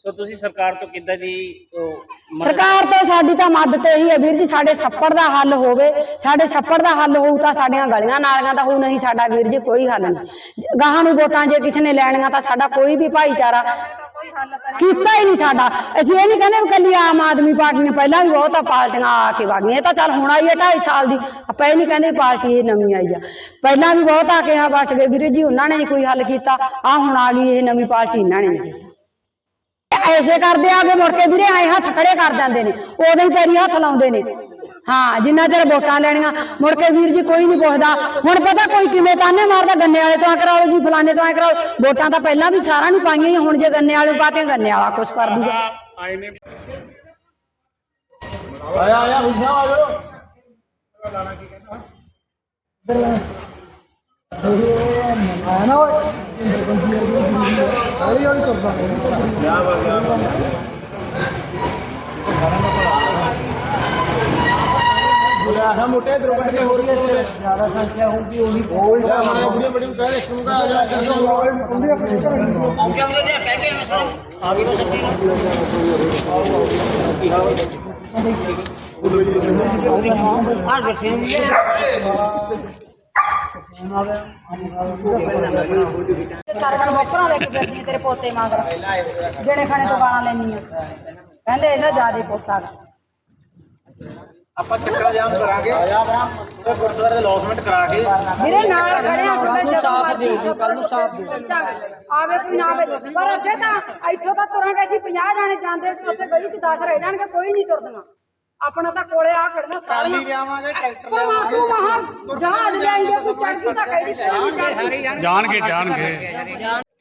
ਸੋ ਤੁਸੀਂ ਸਰਕਾਰ ਤੋਂ ਕਿੱਦਾਂ ਦੀ ਉਹ, ਮਦਦ- ਸਰਕਾਰ ਤੋਂ ਸਾਡੀ ਤਾਂ ਮਦਦ ਇਹੀ ਹੈ ਵੀਰ ਜੀ ਸਾਡੇ ਛੱਪੜ ਦਾ ਹੱਲ ਹੋਵੇ ਸਾਡੇ ਛੱਪੜ ਦਾ ਹੱਲ ਹੋਊ ਤਾਂ ਸਾਡੀਆਂ ਗਲੀਆਂ ਨਾਲੀਆਂ ਦਾ ਹੋਊ ਨਹੀਂ ਸਾਡਾ ਵੀਰ ਜੀ ਕੋਈ ਹੱਲ ਨਹੀਂ। ਗਾਹਾਂ ਨੂੰ ਵੋਟਾਂ ਜੇ ਕਿਸੇ ਨੇ ਲੈਣੀਆਂ ਤਾਂ ਸਾਡਾ ਕੋਈ ਵੀ ਭਾਈਚਾਰਾ ਕੀਤਾ ਹੀ ਨਹੀਂ ਸਾਡਾ। ਅਸੀਂ ਇਹ ਨਹੀਂ ਕਹਿੰਦੇ ਵੀ ਕੱਲੀ ਆਮ ਆਦਮੀ ਪਾਰਟੀ ਨੇ ਪਹਿਲਾਂ ਵੀ ਬਹੁਤਾ ਪਾਰਟੀਆਂ ਆ ਕੇ ਵਾਗੀਆਂ ਇਹ ਤਾਂ ਚੱਲ ਹੁਣ ਆਈ ਹੈ 2.5 ਸਾਲ ਦੀ ਆਪਾਂ ਇਹ ਨਹੀਂ ਕਹਿੰਦੇ ਵੀ ਪਾਰਟੀ ਇਹ ਨਵੀਂ ਆਈ ਆ। ਪਹਿਲਾਂ ਵੀ ਬਹੁਤ ਆ ਕੇ ਆ ਬਚ ਗਏ ਵੀਰੇ ਜੀ ਉਹਨਾਂ ਨੇ ਨੀ ਕੋਈ ਹੱਲ ਕੀਤਾ ਆ ਹੁਣ ਆ ਗਈ ਇਹ ਨਵੀਂ ਪਾਰਟੀ ਇਹਨਾਂ ਨੇ ਨਹੀਂ ਕੀਤਾ। ਐਸੇ ਕਰਦੇ ਆਗੇ ਮੁੜ ਕੇ ਵੀਰੇ ਆਏ ਹੱਥ ਖੜੇ ਕਰ ਜਾਂਦੇ ਨੇ ਉਦੋਂ ਹੀ ਪੈਰੀ ਹੱਥ ਲਾਉਂਦੇ ਨੇ ਹਾਂ ਜਿੰਨਾ ਚਿਰ ਵੋਟਾਂ ਲੈਣੀਆਂ ਮੁੜ ਕੇ ਵੀਰ ਜੀ ਕੋਈ ਨਹੀਂ ਪੁੱਛਦਾ ਹੁਣ ਪਤਾ ਕੋਈ ਕਿਵੇਂ ਤਾਨੇ ਮਾਰਦਾ ਗੰਨੇ ਵਾਲੇ ਤੋਂ ਆ ਕਰਾ ਲਓ ਜੀ ਫਲਾਣੇ ਤੋਂ ਆ ਕਰਾ ਲਓ ਵੋਟਾਂ ਤਾਂ ਪਹਿਲਾਂ ਵੀ ਸਾਰਿਆਂ ਨੂੰ ਪਾਈਆਂ ਹੀ ਹੁਣ ਜੇ ਗੰਨੇ ਵਾਲੇ ਨੂੰ ਪਾਤੇ ਗੰਨੇ ਵਾਲਾ ਕੁਛ ਕਰ ਦੂਗਾ ਆ ਮੈਂ ਨਾ ਓਏ ਹੌਲੀ ਹੌਲੀ ਤੁਰਦਾ ਕਿਆ ਵਾ ਕਿਆ ਵਾ ਬੁਲਾ ਨਾ ਮੋਟੇ ਦੁਰਘਟਨਾ ਹੋ ਰਹੀ ਹੈ ਇੱਥੇ ਜ਼ਿਆਦਾ ਸੰਖਿਆ ਹੋਊਗੀ ਉਹੀ ਬੋਲ ਜਾ ਮਾਰੇ ਬੁੜੀ ਬੜੀ ਕਹਿ ਰਹੇ ਸੁਣਗਾ ਆ ਜਾ ਕਰ ਦੋ ਉਹਦੇ ਆਪਣੇ ਘਰ ਮੌਕੇ ਉਹਨੇ ਲਿਆ ਕਹਿ ਕੇ ਮੈਂ ਸੁਣ ਆ ਗਈ ਨਾ ਸੱਚੀ ਕੀ ਹਾਲ ਹੈ ਉਹ ਬੜੀ ਹਾਂ ਹਾਂ ਬਸੇ ਦੇਖੇ ਸਰਗਣ ਬੱਕਰਾ ਲੈ ਕੇ ਫਿਰਦੀ ਆਂ ਤੇਰੇ ਪੋਤੇ ਮਗਰ ਜਿਹੜੇ ਖਾਣੇ ਤੋਂ ਗਾਲਾਂ ਲੈਣੀਆਂ ਕਹਿੰਦੇ ਇਹਦਾ ਜਿਆਦੇ ਪੋਤਾ ਗਾ ਆਪਾਂ ਚੱਕਰਾ ਜਾਮ ਕਰਾਂਗੇ ਪੂਰੇ ਗੁਰਦੁਆਰੇ ਦੇ ਲੌਸਮੈਂਟ ਕਰਾ ਕੇ ਵੀਰੇ ਨਾਲ ਖੜੇ ਆ ਤੁਹਾਡੇ ਜਦੋਂ ਸਾਥ ਦਿਓ ਜੀ, ਕੱਲ੍ਹ ਨੂੰ ਸਾਥ ਦਿਓ। ਆਵੇ ਕੋਈ ਨਾ ਆਵੇ। ਪਰ ਅੱਗੇ ਤਾਂ ਇੱਥੋਂ ਤਾਂ ਤੁਰਾਂਗੇ ਅਸੀਂ 50 ਜਾਣੇ ਜਾਂਦੇ ਉੱਥੇ ਗਲੀ 'ਚ 10 ਰਹਿ ਜਾਣਗੇ ਕੋਈ ਨਹੀਂ ਤੁਰਦੀਆਂ ਆਪਣਾ ਤਾਂ ਕੋਲੇ ਆ ਖੜਨਾ ਸਾਰੀਆਂ ਲਿਆਵਾਂਗੇ ਟਰੈਕਟਰ ਪਰ ਤੂੰ ਮਹਾ ਜਹਾਜ਼ ਲਿਆਈਂਗੇ ਤੂੰ ਚੜ੍ਹਦੀ ਤਾਂ ਕਹੀ ਦੀ ਜਾਣਗੇ ਜਾਣਗੇ।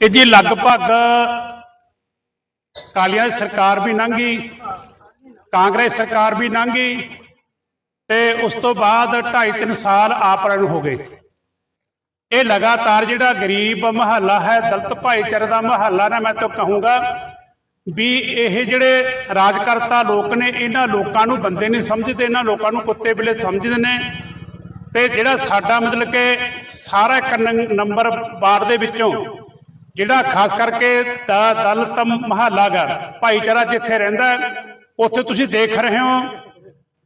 ਇਹ ਜੀ ਲਗਭਗ ਕਾਲੀਆਂ ਸਰਕਾਰ ਵੀ ਲੰਘੀ ਕਾਂਗਰਸ ਸਰਕਾਰ ਵੀ ਲੰਘੀ ਤੇ ਉਸ ਤੋਂ ਬਾਅਦ 2.5 3 ਸਾਲ ਆਪਰਾਂ ਨੂੰ ਹੋ ਗਏ। ਇਹ ਲਗਾਤਾਰ ਜਿਹੜਾ ਗਰੀਬ ਮਹੱਲਾ ਹੈ ਦਲਿਤ ਭਾਈਚਾਰੇ ਦਾ ਮਹੱਲਾ ਨਾ ਮੈਂ ਤਾਂ ਕਹੂੰਗਾ ਵੀ ਇਹ ਜਿਹੜੇ ਰਾਜਕਰਤਾ ਲੋਕ ਨੇ, ਇਹਨਾਂ ਲੋਕਾਂ ਨੂੰ ਬੰਦੇ ਨਹੀਂ ਸਮਝਦੇ, ਇਹਨਾਂ ਲੋਕਾਂ ਨੂੰ ਕੁੱਤੇ ਬਿੱਲੇ ਸਮਝਦੇ ਨੇ। ਤੇ ਜਿਹੜਾ ਸਾਡਾ ਮਤਲਬ ਕਿ ਸਾਰਾ ਇੱਕ ਨੰ- ਨੰਬਰ ਵਾਰਡ ਦੇ ਵਿੱਚੋਂ ਜਿਹੜਾ ਖਾਸ ਕਰਕੇ ਦ- ਦਲਿਤ ਮਹੱਲਾ ਗਾ, ਭਾਈਚਾਰਾ ਜਿੱਥੇ ਰਹਿੰਦਾ, ਉੱਥੇ ਤੁਸੀਂ ਦੇਖ ਰਹੇ ਹੋ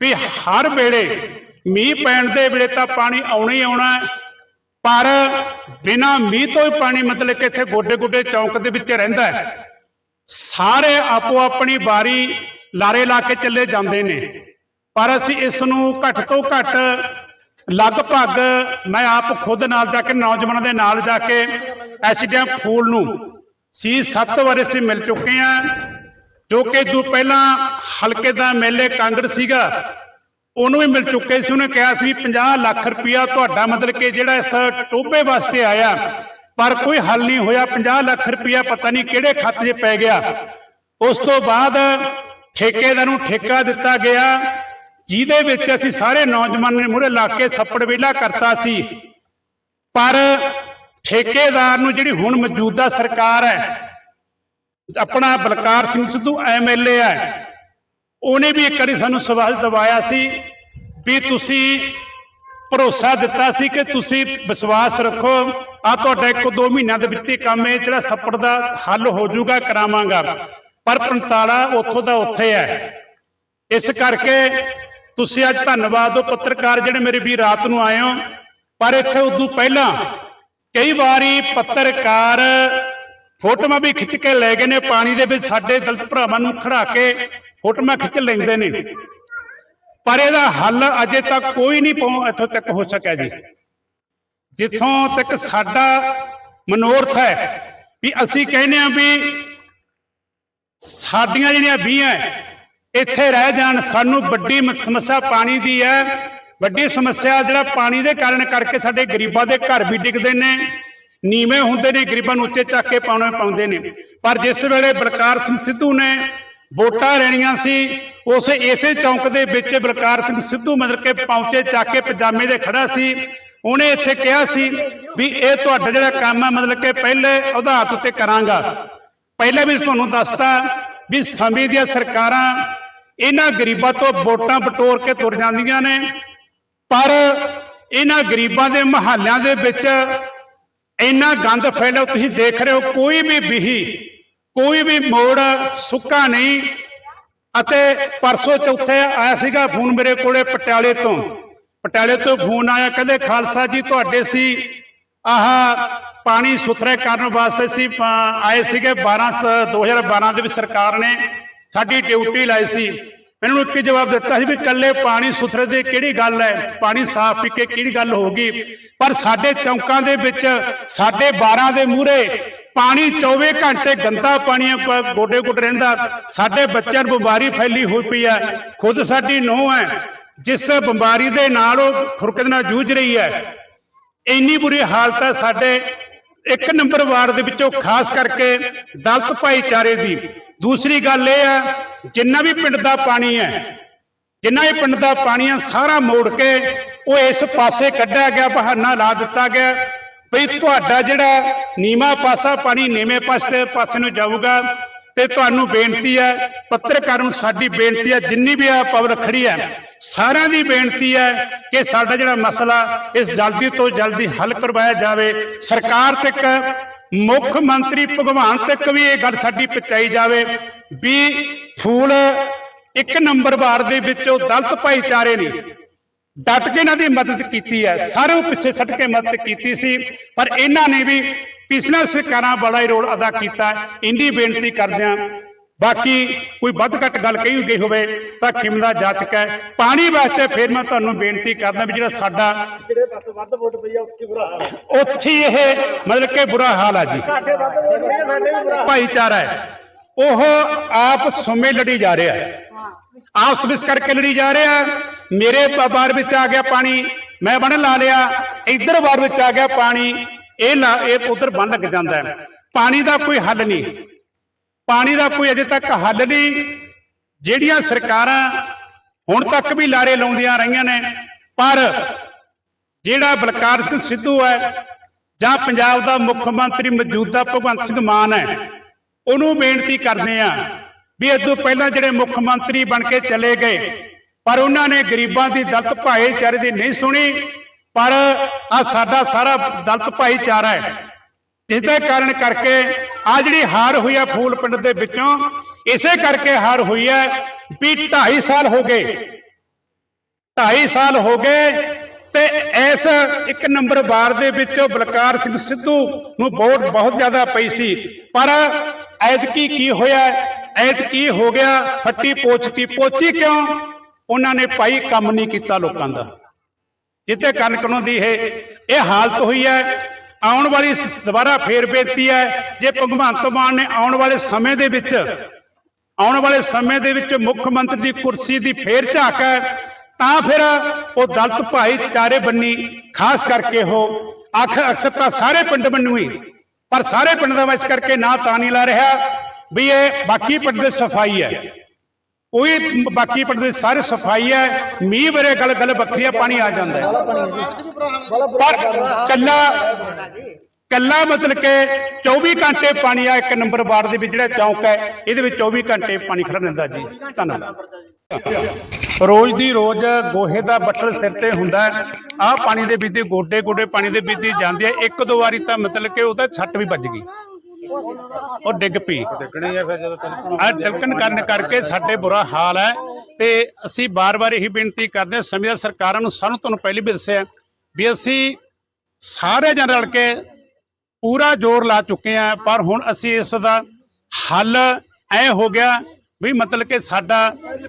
ਵੀ ਹਰ ਵੇਲੇ ਮੀਂਹ ਪੈਣ ਦੇ ਵੇਲੇ ਤਾਂ ਪਾਣੀ ਆਉਣਾ ਹੀ ਆਉਣਾ ਪਰ ਬਿਨਾ ਮੀਂਹ ਤੋਂ ਹੀ ਪਾਣੀ ਮਤਲਬ ਕਿ ਇੱਥੇ ਗੋਡੇ ਗੋਡੇ ਚੌਂਕ ਦੇ ਵਿੱਚ ਰਹਿੰਦਾ ਹੈ। ਸਾਰੇ ਆਪੋ ਆਪਣੀ ਵਾਰੀ ਲਾਰੇ ਲਾ ਕੇ ਚੱਲੇ ਜਾਂਦੇ ਨੇ। ਪਰ ਅਸੀਂ ਇਸ ਨੂੰ ਘੱਟ ਤੋਂ ਘੱਟ ਲਗਭਗ ਮੈਂ ਆਪ ਖੁਦ ਨਾਲ ਜਾ ਕੇ, ਨੌਜਵਾਨਾਂ ਦੇ ਨਾਲ ਜਾ ਕੇ ਐਸਡੀਐਮ ਫੂਲ ਨੂੰ ਸੀ ਸੱਤ ਵਾਰ ਅਸੀਂ ਮਿਲ ਚੁੱਕੇ ਆ ਜੋ ਕਿ ਜੋ ਪਹਿਲਾਂ ਹਲਕੇ ਦਾ ਐਮਐਲਏ ਕਾਂਗੜ ਸੀਗਾ, ਉਹਨੂੰ ਵੀ ਮਿਲ ਚੁੱਕੇ ਸੀ। ਉਹਨੇ ਕਿਹਾ ਸੀ 50 ਲੱਖ ਰੁਪਇਆ ਤੁਹਾਡਾ ਮਤਲਬ ਕਿ ਜਿਹੜਾ ਇਸ ਟੋਬੇ ਵਾਸਤੇ ਆਇਆ ਪਰ ਕੋਈ ਹੱਲ ਨਹੀਂ ਹੋਇਆ। 50 ਲੱਖ ਰੁਪਇਆ ਪਤਾ ਨਹੀਂ ਕਿਹੜੇ ਖਾਤੇ 'ਚ ਪੈ ਗਿਆ। ਉਸ ਤੋਂ ਬਾਅਦ ਠੇਕੇਦਾਰ ਨੂੰ ਠੇਕਾ ਦਿੱਤਾ ਗਿਆ। ਜਿਹਦੇ ਵਿੱਚ ਅਸੀਂ ਸਾਰੇ ਨੌਜਵਾਨ ਨੇ ਮੂਹਰੇ ਲਾ ਕੇ ਸੱਪੜ ਵੇਲਾ ਕਰਤਾ ਸੀ। ਪਰ ਠੇਕੇਦਾਰ ਨੂੰ ਜਿਹੜੀ ਹੁਣ ਮੌਜੂਦਾ ਸਰਕਾਰ ਹੈ, ਆਪਣਾ ਬਲਕਾਰ ਸਿੰਘ ਸਿੱਧੂ ਐਮਐਲਏ ਹੈ, ਉਹਨੇ ਵੀ ਇੱਕ ਵਾਰੀ ਸਾਨੂੰ ਸਵਾਲ ਦਵਾਇਆ ਸੀ ਵੀ ਤੁਸੀਂ ਭਰੋਸਾ ਦਿੱਤਾ ਸੀ ਕਿ ਤੁਸੀਂ ਵਿਸ਼ਵਾਸ ਰੱਖੋ। ਆ ਤੁਹਾਡਾ ਇੱਕ ਦੋ ਮਹੀਨਿਆਂ ਦੇ ਵਿੱਚ ਹੀ ਕੰਮ ਇਹ ਜਿਹੜਾ ਛੱਪੜ ਦਾ ਹੱਲ ਹੋ ਜਾਊਗਾ, ਕਰਾਵਾਂਗਾ। ਪਰ 45 ਉੱਥੋਂ ਦਾ ਉੱਥੇ ਹੈ। ਇਸ ਕਰਕੇ ਤੁਸੀਂ ਅੱਜ ਧੰਨਵਾਦ ਹੋ ਪੱਤਰਕਾਰ ਜਿਹੜੇ ਮੇਰੇ ਵੀ ਰਾਤ ਨੂੰ ਆਏ ਹੋ। ਪਰ ਇੱਥੇ ਉਦੋਂ ਪਹਿਲਾਂ ਕਈ ਵਾਰੀ ਪੱਤਰਕਾਰ ਫੋਟੋਆਂ ਵੀ ਖਿੱਚ ਕੇ ਲੈ ਗਏ ਨੇ, ਪਾਣੀ ਦੇ ਵਿੱਚ ਸਾਡੇ ਦਲਤ ਭਰਾਵਾਂ ਨੂੰ ਖੜਾ ਕੇ ਫੋਟੋਆਂ ਖਿੱਚ ਲੈਂਦੇ ਨੇ। ਪਰ ਇਹਦਾ ਹੱਲ ਅਜੇ ਤੱਕ ਕੋਈ ਨਹੀਂ ਪਹੁੰ, ਇੱਥੋਂ ਤੱਕ ਹੋ ਸਕਿਆ ਜੀ। ਜਿੱਥੋਂ ਤੱਕ ਸਾਡਾ ਮਨੋਰਥ ਹੈ ਵੀ ਅਸੀਂ ਕਹਿੰਦੇ ਆ ਵੀ ਸਾਡੀਆਂ ਜਿਹੜੀਆਂ ਵੀਆਂ ਇੱਥੇ ਰਹਿ ਜਾਣ, ਸਾਨੂੰ ਵੱਡੀ ਸਮੱਸਿਆ ਪਾਣੀ ਦੀ ਹੈ। ਵੱਡੀ ਸਮੱਸਿਆ ਜਿਹੜਾ ਪਾਣੀ ਦੇ ਕਾਰਨ ਕਰਕੇ ਸਾਡੇ ਗਰੀਬਾਂ ਦੇ ਘਰ ਵੀ ਡਿੱਗਦੇ ਨੇ, ਨੀਵੇਂ ਹੁੰਦੇ ਨੇ, ਗਰੀਬਾਂ ਨੂੰ ਉੱਚੇ ਚੱਕ ਕੇ ਪਾਉਣੇ ਪਾਉਂਦੇ ਨੇ। ਪਰ ਜਿਸ ਵੇਲੇ ਬਲਕਾਰ ਸਿੰਘ ਸਿੱਧੂ ਨੇ ਵੋਟਾਂ ਲੈਣੀਆਂ ਸੀ। ਉਸ ਇਸੇ ਚੌਂਕ ਦੇ ਵਿੱਚ ਬਲਕਾਰ ਸਿੰਘ ਸਿੱਧੂ ਮਤਲਬ ਕਿ ਪਹੁੰਚੇ ਚੱਕ ਕੇ ਪਜਾਮੇ ਦੇ ਖੜਾ ਸੀ। ਉਹਨੇ ਇੱਥੇ ਕਿਹਾ ਸੀ ਵੀ ਇਹ ਤੁਹਾਡਾ ਜਿਹੜਾ ਕੰਮ ਹੈ ਮਤਲਬ ਕਿ ਪਹਿਲੇ ਆਧਾਰ ਉੱਤੇ ਕਰਾਂਗਾ। ਪਹਿਲੇ ਵੀ ਤੁਹਾਨੂੰ ਦੱਸਤਾ ਵੀ ਸਮੇਂ ਦੀਆਂ ਸਰਕਾਰਾਂ ਇਹਨਾਂ ਗਰੀਬਾਂ ਤੋਂ ਵੋਟਾਂ ਬਟੋਰ ਕੇ ਤੁਰ ਜਾਂਦੀਆਂ ਨੇ। ਪਰ ਇਹਨਾਂ ਗਰੀਬਾਂ ਦੇ ਮਹੱਲਿਆਂ ਦੇ ਵਿੱਚ ਇੰਨਾ ਗੰਦ ਫੈਲਿਆ, ਤੁਸੀਂ ਦੇਖ ਰਹੇ ਹੋ, ਕੋਈ ਵੀ ਬਿਹੀ ਕੋਈ ਵੀ ਮੋੜ ਸੁੱਕਾ ਨਹੀਂ। ਅਤੇ ਪਰਸੋਂ ਚੌਥੇ ਆਇਆ ਸੀਗਾ ਫੋਨ ਮੇਰੇ ਕੋਲੇ ਪਟਿਆਲੇ ਤੋਂ। ਪਟਿਆਲੇ ਤੋਂ ਫੋਨ ਆਇਆ, ਕਹਿੰਦੇ, ਖਾਲਸਾ ਜੀ, ਤੁਹਾਡੇ ਸੀ। ਆਹ, ਪਾਣੀ ਸੁਥਰੇ ਕਰਨ ਵਾਸਤੇ ਸੀ। ਆਏ ਸੀਗੇ 12 ਸ- 2012 ਦੇ ਵਿੱਚ ਸਰਕਾਰ ਨੇ ਸਾਡੀ ਡਿਊਟੀ ਲਾਈ ਸੀ। ਮੈਨੂੰ ਇੱਕ ਜਵਾਬ ਦਿੱਤਾ ਸੀ ਵੀ ਕੱਲੇ ਪਾਣੀ ਸੁਥਰੇ ਦੀ ਕਿਹੜੀ ਗੱਲ ਹੈ? ਪਾਣੀ ਸਾਫ਼ ਪੀ ਕੇ ਕਿਹੜੀ ਗੱਲ ਹੋਗੀ ਪਰ ਸਾਡੇ ਚੌਂਕਾਂ ਦੇ ਵਿੱਚ, ਸਾਡੇ 12 ਦੇ ਮੂਹਰੇ ਪਾਣੀ 24 ਘੰਟੇ ਗੰਦਾ ਪਾਣੀ ਪ- ਗੋਡੇ ਗੋਡੇ ਰਹਿੰਦਾ। ਸਾਡੇ ਬੱਚਿਆਂ ਨੂੰ ਬਿਮਾਰੀ ਫੈਲੀ ਹੋਈ ਪਈ ਹੈ ਖੁਦ ਸਾਡੀ ਨੂੰਹ ਹੈ ਜਿਸ ਬਿਮਾਰੀ ਦੇ ਨਾਲ ਉਹ ਖੁਰਕ ਨਾਲ ਜੂਝ ਰਹੀ ਹੈ ਇੰਨੀ ਬੁਰੀ ਹਾਲਤ ਹੈ ਸਾਡੇ ਇੱਕ ਨੰਬਰ ਵਾਰਡ ਦੇ ਵਿੱਚੋਂ, ਖਾਸ ਕਰਕੇ ਦਲਤ ਭਾਈਚਾਰੇ ਦੀ। ਦੂਸਰੀ ਗੱਲ ਇਹ ਹੈ ਜਿੰਨਾ ਵੀ ਪਿੰਡ ਦਾ ਪਾਣੀ ਹੈ ਜਿੰਨਾ ਵੀ ਪਿੰਡ ਦਾ ਪਾਣੀ ਹੈ ਸਾਰਾ ਮੋੜ ਕੇ ਉਹ ਇਸ ਪਾਸੇ ਕੱਢਿਆ ਗਿਆ, ਬਹਾਨਾ ਲਾ ਦਿੱਤਾ ਗਿਆ। ਵੀ ਤੁਹਾਡਾ ਜਿਹੜਾ ਨੀਮਾ ਪਾਸਾ ਪਾਣੀ ਨੀਵੇਂ ਪਾਸੇ ਪਾਸੇ ਨੂੰ ਜਾਊਗਾ ਤੇ ਤੁਹਾਨੂੰ ਬੇਨਤੀ ਹੈ, ਪੱਤਰਕਾਰ ਨੂੰ ਸਾਡੀ ਬੇਨਤੀ ਹੈ, ਜਿੰਨੀ ਵੀ ਆ ਪਬਲਿਕ ਖੜੀ ਹੈ, ਸਾਰਿਆਂ ਦੀ ਬੇਨਤੀ ਹੈ ਕਿ ਸਾਡਾ ਜਿਹੜਾ ਮਸਲਾ ਇਸ ਜਲਦੀ ਤੋਂ ਜਲਦੀ ਹੱਲ ਕਰਵਾਇਆ ਜਾਵੇ। ਸਰਕਾਰ ਤੱਕ, ਮੁੱਖ ਮੰਤਰੀ ਭਗਵਾਨ ਤੱਕ ਵੀ ਇਹ ਗੱਲ ਸਾਡੀ ਪਹੁੰਚਾਈ ਜਾਵੇ ਵੀ ਫੂਲ ਇੱਕ ਨੰਬਰ ਵਾਰ ਦੇ ਵਿੱਚੋਂ ਦਲਤ ਭਾਈਚਾਰੇ ਨੇ ਡਟ ਕੇ ਇਹਨਾਂ ਦੀ ਮਦਦ ਕੀਤੀ ਹੈ। ਸਾਰੇ ਪਿੱਛੇ ਛੱਡ ਕੇ ਮਦਦ ਕੀਤੀ ਸੀ। ਪਰ ਇਹਨਾਂ ਨੇ ਵੀ ਪਿਛਲੀਆਂ ਸਰਕਾਰਾਂ ਬੜਾ ਹੀ ਰੋਲ ਅਦਾ ਕੀਤਾ। ਇੰਨੀ ਬੇਨਤੀ ਕਰਦਿਆਂ ਬਾਕੀ ਕੋਈ ਵੱਧ ਘੱਟ ਗੱਲ ਕਹੀ ਗਈ ਹੋਵੇ ਤਾਂ ਖਿਮਦਾ ਜਾਚਕ ਹੈ। ਪਾਣੀ ਵਾਸਤੇ ਫਿਰ ਮੈਂ ਤੁਹਾਨੂੰ ਬੇਨਤੀ ਕਰਦਾ ਵੀ ਜਿਹੜਾ ਸਾਡਾ ਜਿਹੜੇ ਪਾਸੇ ਵੱਧ ਵੋਟ ਪਈ ਆ ਉੱਥੇ ਬੁਰਾ ਹਾਲ ਉੱਥੇ ਇਹ ਮਤਲਬ ਕਿ ਬੁਰਾ ਹਾਲ ਆ ਜੀ। ਭਾਈਚਾਰਾ ਹੈ। ਉਹ ਆਪ ਸੁਮੇ ਲੜੀ ਜਾ ਰਿਹਾ ਹੈ। ਆਪਸ ਵਿੱਚ ਕਰਕੇ ਲੜੀ ਜਾ ਰਿਹਾ। ਮੇਰੇ ਬ- ਬਾਰ ਵਿੱਚ ਆ ਗਿਆ ਪਾਣੀ, ਮੈਂ ਬਣ ਲਾ ਲਿਆ। ਇੱਧਰ ਬਾਰ ਵਿੱਚ ਆ ਗਿਆ ਪਾਣੀ, ਇਹ ਲਾ, ਇਹ ਉਧਰ ਬਣ ਲੱਗ ਜਾਂਦਾ ਹੈ। ਪਾਣੀ ਦਾ ਕੋਈ ਹੱਲ ਨਹੀਂ। ਪਾਣੀ ਦਾ ਕੋਈ ਅਜੇ ਤੱਕ ਹੱਲ ਨਹੀਂ। ਜਿਹੜੀਆਂ ਸਰਕਾਰਾਂ ਹੁਣ ਤੱਕ ਵੀ ਲਾਰੇ ਲਾਉਂਦੀਆਂ ਰਹੀਆਂ ਨੇ, ਪਰ ਜਿਹੜਾ ਬਲਕਾਰ ਸਿੰਘ ਸਿੱਧੂ ਹੈ, ਜਾਂ ਪੰਜਾਬ ਦਾ ਮੁੱਖ ਮੰਤਰੀ ਮੌਜੂਦਾ ਭਗਵੰਤ ਸਿੰਘ ਮਾਨ ਹੈ, ਉਹਨੂੰ ਬੇਨਤੀ ਕਰਦੇ ਆ ਵੀ ਇਹ ਤੋਂ ਪਹਿਲਾਂ ਜਿਹੜੇ ਮੁੱਖ ਮੰਤਰੀ ਬਣ ਕੇ ਚਲੇ ਗਏ, ਪਰ ਉਹਨਾਂ ਨੇ ਗਰੀਬਾਂ ਦੀ ਦਲਤ ਭਾਈਚਾਰੇ ਦੀ ਨਹੀਂ ਸੁਣੀ, ਪਰ ਆ ਸਾਡਾ ਸਾਰਾ ਦਲਤ ਭਾਈਚਾਰਾ ਹੈ। ਜਿਸ ਦੇ ਕਾਰਨ ਕਰਕੇ ਆ ਜਿਹੜੀ ਹਾਰ ਹੋਈ ਆ ਫੂਲ ਪਿੰਡ ਦੇ ਵਿੱਚੋਂ, ਇਸੇ ਕਰਕੇ ਹਾਰ ਹੋਈ ਹੈ ਵੀ 2.5 ਸਾਲ ਹੋ ਗਏ। 2.5 ਸਾਲ ਹੋ ਗਏ ਤੇ ਇਸ ਇੱਕ ਨੰਬਰ ਵਾਰ ਦੇ ਵਿੱਚ ਬਲਕਾਰ ਸਿੰਘ ਸਿੱਧੂ ਨੂੰ ਵੋਟ ਬਹੁਤ ਜ਼ਿਆਦਾ ਪਈ ਸੀ। ਪਰ ਐਤਕੀ ਕੀ ਹੋਇਆ? ਐਤਕੀ ਹੋ ਗਿਆ ਫੱਟੀ ਪੋਚਤੀ ਪੋਚੀ ਕਿਉਂ? ਉਹਨਾਂ ਨੇ ਭਾਈ ਕੰਮ ਨਹੀਂ ਕੀਤਾ ਲੋਕਾਂ ਦਾ। ਜਿੱਤੇ ਕਾਰਨ ਕਾਨੂੰਨ ਦੀ ਇਹ ਇਹ ਹਾਲਤ ਹੋਈ ਹੈ। ਆਉਣ ਵਾਲੀ ਦੁਬਾਰਾ ਫੇਰ ਬੇਨਤੀ ਹੈ, ਜੇ ਭਗਵੰਤ ਮਾਨ ਨੇ ਆਉਣ ਵਾਲੇ ਸਮੇਂ ਦੇ ਵਿੱਚ, ਆਉਣ ਵਾਲੇ ਸਮੇਂ ਦੇ ਵਿੱਚ ਮੁੱਖ ਮੰਤਰੀ ਦੀ ਕੁਰਸੀ ਦੀ ਫੇਰ ਝਾਕ ਹੈ ਤਾਂ ਫਿਰ ਉਹ ਦਲਿਤ ਭਾਈਚਾਰੇ ਬੰਨੀ ਖਾਸ ਕਰਕੇ ਉਹ ਅੱਖ ਅਕਸਰ ਤਾਂ ਸਾਰੇ ਪਿੰਡ ਬੰਨੂ ਹੀ ਪਰ ਸਾਰੇ ਪਿੰਡ ਦਾ ਇਸ ਕਰਕੇ ਨਾ ਤਾਂ ਨਹੀਂ ਲਾ ਰਿਹਾ ਵੀ ਇਹ ਬਾਕੀ ਪਿੰਡ ਦੇ ਸਫ਼ਾਈ ਹੈ। ਕੋਈ ਬਾਕੀ ਪਿੰਡ ਦੇ ਸਾਰੇ ਸਫ਼ਾਈ ਹੈ ਮੀਂਹ ਵੇਰੇ ਗੱਲ ਗੱਲ ਵੱਖਰੀ ਪਾਣੀ ਆ ਜਾਂਦਾ ਹੈ। ਪਰ ਕੱਲਾ ਕੱਲਾ ਮਤਲਬ ਕਿ 24 ਘੰਟੇ ਪਾਣੀ ਆ ਇੱਕ ਨੰਬਰ ਵਾਰਡ ਦੇ ਵਿੱਚ ਜਿਹੜਾ ਚੌਂਕ ਹੈ, ਇਹਦੇ ਵਿੱਚ 24 ਘੰਟੇ ਪਾਣੀ ਖੜਾ ਰਹਿੰਦਾ ਜੀ। ਧੰਨਵਾਦ। ਰੋਜ਼ ਦੀ ਰੋਜ਼ ਗੋਹੇ ਦਾ ਬੱਟਲ ਸਿਰ ਤੇ ਹੁੰਦਾ ਆ ਪਾਣੀ ਦੇ ਵਿੱਚ ਗੋਡੇ ਗੋਡੇ ਪਾਣੀ ਦੇ ਵਿੱਚ ਦੀ ਜਾਂਦੇ ਆ। ਇੱਕ ਦੋ ਵਾਰੀ ਤਾਂ ਮਤਲਬ ਕਿ ਉਹਦਾ ਛੱਟ ਵੀ ਵੱਜ ਗਈ। ਉਹ ਡਿੱਗ ਪਈ। ਡਿੱਗਣੀ ਆ ਤਿਲਕਣ ਕਰਨ ਕਰਕੇ ਸਾਡੇ ਬੁਰਾ ਹਾਲ ਹੈ ਤੇ ਅਸੀਂ ਬਾਰ-ਬਾਰ ਇਹੀ ਬੇਨਤੀ ਕਰਦੇ ਹਾਂ, ਸਮੇਂ ਸਰਕਾਰਾਂ ਨੂੰ ਸਾਨੂੰ ਤੁਹਾਨੂੰ ਪਹਿਲੇ ਵੀ ਦੱਸਿਆ ਵੀ ਅਸੀਂ ਸਾਰੇ ਜਨ ਰਲ ਕੇ ਪੂਰਾ ਜ਼ੋਰ ਲਾ ਚੁੱਕੇ ਆ, ਪਰ ਹੁਣ ਅਸੀਂ ਇਸ ਦਾ ਹੱਲ ਐ ਹੋ ਗਿਆ ਵੀ ਮਤਲਬ ਕਿ ਸਾਡਾ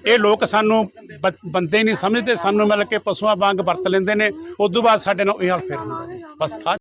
ਇਹ ਲੋਕ ਸਾਨੂੰ ਬ- ਬੰਦੇ ਨਹੀਂ ਸਮਝਦੇ, ਸਾਨੂੰ ਮਤਲਬ ਕਿ ਪਸ਼ੂਆਂ ਵਾਂਗ ਵਰਤ ਲੈਂਦੇ ਨੇ ਉਸ ਤੋਂ ਬਾਅਦ ਸਾਡੇ ਨਾਲ ਇਹ ਹਾਲ ਫਿਰ ਹੁੰਦਾ ਬਸ